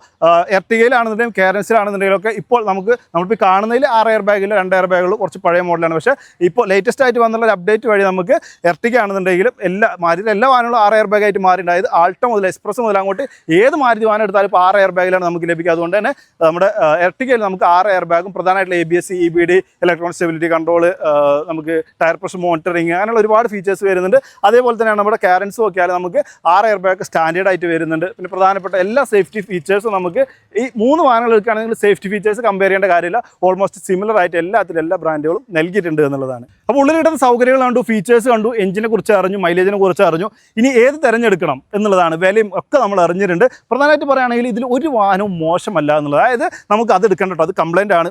A: എർട്ടികയിലാണെന്നുണ്ടെങ്കിലും കേരൻസിലാണെന്നുണ്ടെങ്കിലും ഒക്കെ ഇപ്പോൾ നമുക്ക് നമ്മളിപ്പോൾ കാണുന്നതിൽ ആറ് എയർ ബാഗിൽ രണ്ട് എയർ ബാഗുകൾ കുറച്ച് പഴയ മോഡലാണ് പക്ഷേ ഇപ്പോൾ ലേറ്റസ്റ്റ് ആയിട്ട് വന്നുള്ള ഒരു അപ്ഡേറ്റ് വഴി നമുക്ക് എർട്ടിക ആണെന്നുണ്ടെങ്കിലും എല്ലാ മാരുതി എല്ലാ വാഹനങ്ങളും ആറ് എയർ ബാഗായിട്ട് മാറിയിട്ടുണ്ടായത് ആൾട്ടോ മുതൽ എക്സ്പ്രസ് മുതൽ അങ്ങോട്ട് ഏത് മാരുതി വാഹനം എടുത്താലും ഇപ്പോൾ ആറ് എയർ ബാഗിലാണ് നമുക്ക് ലഭിക്കുക. അതുകൊണ്ട് തന്നെ നമ്മുടെ എർട്ടികയിൽ നമുക്ക് ആറ് എയർ ബാഗും പ്രധാനമായിട്ടുള്ള A B S E B D electronic stability control control നമുക്ക് ടയർ പ്രഷർ മോണിറ്ററിങ് അങ്ങനെയുള്ള ഒരുപാട് ഫീച്ചേഴ്സ് വരുന്നുണ്ട്. അതേപോലെ തന്നെയാണ് നമ്മുടെ കാരൻസ് നോക്കിയാൽ നമുക്ക് ആറ് എയർ ബാഗ് സ്റ്റാൻഡേർഡ് ആയിട്ട് വരുന്നുണ്ട്. പിന്നെ പ്രധാനപ്പെട്ട എല്ലാ സേഫ്റ്റി ഫീച്ചേഴ്സും നമുക്ക് ഈ മൂന്ന് വാഹനങ്ങൾ എടുക്കുകയാണെങ്കിൽ സേഫ്റ്റി ഫീച്ചേഴ്സ് കമ്പയർ ചെയ്യേണ്ട കാര്യമില്ല. ഓൾമോസ്റ്റ് സിമിലർ ആയിട്ട് എല്ലാത്തിലും എല്ലാ ബ്രാൻഡുകളും നൽകിയിട്ടുണ്ട് എന്നുള്ളതാണ്. അപ്പോൾ ഉള്ളിൽ കിട്ടുന്ന സൗകര്യങ്ങൾ കണ്ടു ഫീച്ചേഴ്സ് കണ്ടു എഞ്ചിനെ കുറിച്ച് അറിഞ്ഞു മൈലേജിനെ കുറിച്ച് അറിഞ്ഞു. ഇനി ഏത് തിരഞ്ഞെടുക്കണം എന്നുള്ളതാണ് വിലയും ഒക്കെ നമ്മൾ അറിഞ്ഞിട്ടുണ്ട്. പ്രധാനമായിട്ട് പറയുകയാണെങ്കിൽ ഇതിൽ ഒരു വാഹനവും മോശമല്ല എന്നുള്ളത്. അതായത് നമുക്ക് അത് എടുക്കേണ്ട കേട്ടോ അത് കംപ്ലൈന്റ് ആണ്.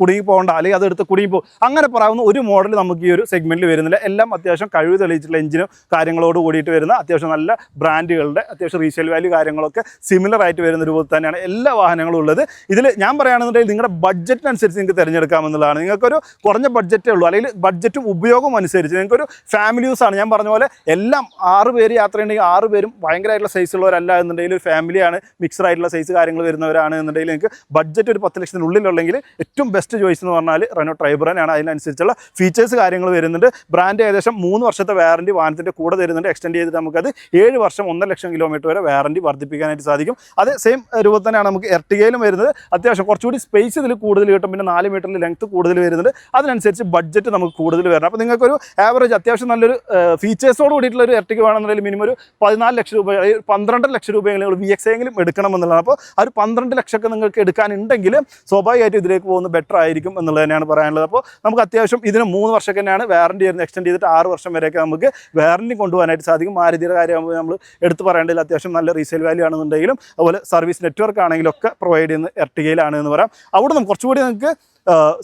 A: കുടുങ്ങി പോകണ്ട അല്ലെങ്കിൽ അതെടുത്ത് കുടുങ്ങി പോകും അങ്ങനെ പറയാവുന്ന ഒരു മോഡൽ നമുക്ക് ഈ ഒരു സെഗ്മെന്റിൽ വരുന്നില്ല. എല്ലാം അത്യാവശ്യം കഴിവ് തെളിയിച്ചിട്ടുള്ള എഞ്ചിനും കാര്യങ്ങളോട് കൂടിയിട്ട് വരുന്ന അത്യാവശ്യം നല്ല ബ്രാൻഡുകളുടെ അത്യാവശ്യം റീസെയിൽ വാല്യൂ കാര്യങ്ങളൊക്കെ സിമിലർ ആയിട്ട് വരുന്ന രൂപത്തിൽ തന്നെയാണ് എല്ലാ വാഹനങ്ങളും ഉള്ളത്. ഇതിൽ ഞാൻ പറയുകയാണെന്നുണ്ടെങ്കിൽ നിങ്ങളുടെ ബഡ്ജറ്റിനനുസരിച്ച് നിങ്ങൾക്ക് തിരഞ്ഞെടുക്കാമെന്നുള്ളതാണ് നിങ്ങൾക്കൊരു കുറഞ്ഞ ബഡ്ജറ്റേ ഉള്ളൂ. അല്ലെങ്കിൽ ബഡ്ജറ്റും ഉപയോഗം അനുസരിച്ച് നിങ്ങൾക്കൊരു ഫാമിലി യൂസാണ് ഞാൻ പറഞ്ഞ പോലെ എല്ലാം ആറ് പേര് യാത്ര ഉണ്ടെങ്കിൽ ആറ് പേരും ഭയങ്കരമായിട്ടുള്ള സൈസ് ഉള്ളവരല്ല എന്നുണ്ടെങ്കിൽ ഒരു ഫാമിലിയാണ് മിക്സഡ് ആയിട്ടുള്ള സൈസ് കാര്യങ്ങൾ വരുന്നവരാണ് എന്നുണ്ടെങ്കിൽ നിങ്ങൾക്ക് ബഡ്ജറ്റ് ഒരു പത്ത് ലക്ഷത്തിനുള്ളിലുള്ളെങ്കിൽ ഏറ്റവും ബെസ്റ്റ് ചോയ്സ് എന്ന് പറഞ്ഞാൽ റെനോ ട്രൈബ്രനാണ് അതിനനുസരിച്ചുള്ള ഫീച്ചേഴ്സ് കാര്യങ്ങൾ വരുന്നുണ്ട്. ബ്രാൻഡ് ഏകദേശം മൂന്ന് വർഷത്തെ വാറണ്ടി വാഹനത്തിന്റെ കൂടെ തരുന്നുണ്ട്. എക്സ്റ്റെൻഡ് ചെയ്തിട്ട് നമുക്കത് ഏഴ് വർഷം ഒന്നര ലക്ഷം കിലോമീറ്റർ വരെ വാറണ്ടി വർദ്ധിപ്പിക്കാനായിട്ട് സാധിക്കും. അത് സെയിം രൂപത്തിൽ തന്നെയാണ് നമുക്ക് എർട്ടികയിലും വരുന്നത്. അത്യാവശ്യം കുറച്ചുകൂടി സ്പേസ് ഇതിൽ കൂടുതൽ കിട്ടും. പിന്നെ നാല് മീറ്ററിൽ ലെങ്ത് കൂടുതൽ വരുന്നുണ്ട്. അതിനനുസരിച്ച് ബഡ്ജറ്റ് നമുക്ക് കൂടുതൽ വരണം. അപ്പോൾ നിങ്ങൾക്കൊരു ആവറേജ് അത്യാവശ്യം നല്ലൊരു ഫീച്ചേഴ്സോട് കൂടിയിട്ടുള്ള ഒരു എർട്ടിക വേണമെന്നുണ്ടെങ്കിൽ മിനിമം ഒരു പതിനാല് ലക്ഷം രൂപ പന്ത്രണ്ടര ലക്ഷം രൂപയെങ്കിലും നിങ്ങൾ വി എക്സ് എങ്കിലും എടുക്കണം എന്നുള്ളതാണ്. അപ്പോൾ ആ ഒരു പന്ത്രണ്ട് ലക്ഷമൊക്കെ നിങ്ങൾക്ക് എടുക്കാനുണ്ടെങ്കിൽ സ്വാഭാവികമായിട്ടും ഇതിലേക്ക് പോകുന്നത് ബെറ്റർ ആയിരിക്കും എന്നുള്ളത് തന്നെയാണ് പറയാനുള്ളത്. അപ്പോൾ നമുക്ക് അത്യാവശ്യം ഇതിന് മൂന്ന് വർഷം തന്നെയാണ് വാറണ്ടി വരുന്നത് എക്സ്റ്റെൻഡ് ചെയ്തിട്ട് ആറ് വർഷം വരെയൊക്കെ നമുക്ക് വാറണ്ടി കൊണ്ടുപോകാനായിട്ട് സാധിക്കും. മാരുതിയുടെ കാര്യമാകുമ്പോൾ നമ്മൾ എടുത്ത് പറയേണ്ടതിൽ അത്യാവശ്യം നല്ല റീസെയിൽ വാല്യൂ ആണെന്നുണ്ടെങ്കിലും അതുപോലെ സർവീസ് നെറ്റ്വർക്ക് ആണെങ്കിലും ഒക്കെ പ്രൊവൈഡ് ചെയ്യുന്ന എർട്ടികയിലാണ് എന്ന് പറയാം. അവിടെ നിന്ന് കുറച്ചുകൂടി നിങ്ങൾക്ക്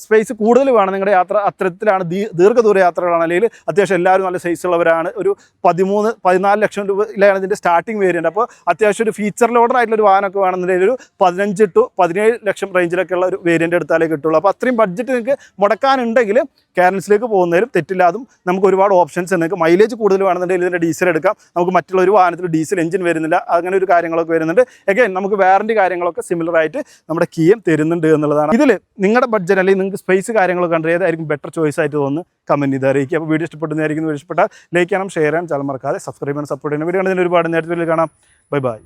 A: സ്പേസ് കൂടുതൽ വേണം നിങ്ങളുടെ യാത്ര അത്തരത്തിലാണ് ദീർഘദൂര അല്ലെങ്കിൽ അത്യാവശ്യം എല്ലാവരും നല്ല സൈസ് ഉള്ളവരാണ്. ഒരു പതിമൂന്ന് പതിനാല് ലക്ഷം രൂപയിലാണ് ഇതിന്റെ സ്റ്റാർട്ടിങ് വേരിയന്റ് അപ്പോൾ അത്യാവശ്യം ഒരു ഫീച്ചർ ലോഡർ ആയിട്ടുള്ള ഒരു വാഹനമൊക്കെ വേണമെന്നുണ്ടെങ്കിൽ ഒരു പതിനഞ്ച് ടു പതിനേഴ് ലക്ഷം റേഞ്ചിലൊക്കെയുള്ള ഒരു വേരിയന്റ് എടുത്താലേ കിട്ടുള്ളൂ. അപ്പോൾ അത്രയും ബഡ്ജറ്റ് നിങ്ങൾക്ക് മുടക്കാനുണ്ടെങ്കിൽ കാരൻസിലേക്ക് പോകുന്നതിലും തെറ്റില്ലാതും നമുക്ക് ഒരുപാട് ഓപ്ഷൻസ് നിങ്ങൾക്ക് മൈലേജ് കൂടുതൽ വേണമെന്നുണ്ടെങ്കിൽ ഇതിന്റെ ഡീസൽ എടുക്കാം. നമുക്ക് മറ്റുള്ള ഒരു വാഹനത്തിൽ ഡീസൽ എഞ്ചിൻ വരുന്നില്ല. അങ്ങനെ ഒരു കാര്യങ്ങളൊക്കെ വരുന്നുണ്ട്. എഗൈൻ നമുക്ക് വാറന്റി കാര്യങ്ങളൊക്കെ സിമിലർ ആയിട്ട് നമ്മുടെ കീയം തരുന്നുണ്ട് എന്നുള്ളതാണ്. ഇതിൽ നിങ്ങളുടെ ബഡ്ജറ്റ് അല്ലെങ്കിൽ നിങ്ങൾക്ക് സ്പേസ് കാര്യങ്ങളൊക്കെ കണ്ട് ഏതായിരിക്കും ബെറ്റർ ചോയ്സ് ആയിട്ട് തോന്നുന്നു കമന്റ് ചെയ്ത് അറിയിക്കുക. അപ്പോൾ വീഡിയോ ഇഷ്ടപ്പെടുന്നതായിരിക്കും വീഡിയോ ഇഷ്ടപ്പെട്ടാൽ ലൈക്ക് ചെയ്യണം ഷെയർ ചെയ്യാൻ ചാനൽ മറക്കാതെ സബ്സ്ക്രൈബ് ചെയ്യണം സപ്പോർട്ട് ചെയ്യണം. വീഡിയോ കണ്ടതിന് ഒരുപാട് നേരത്തെ കാണാം. Bye bye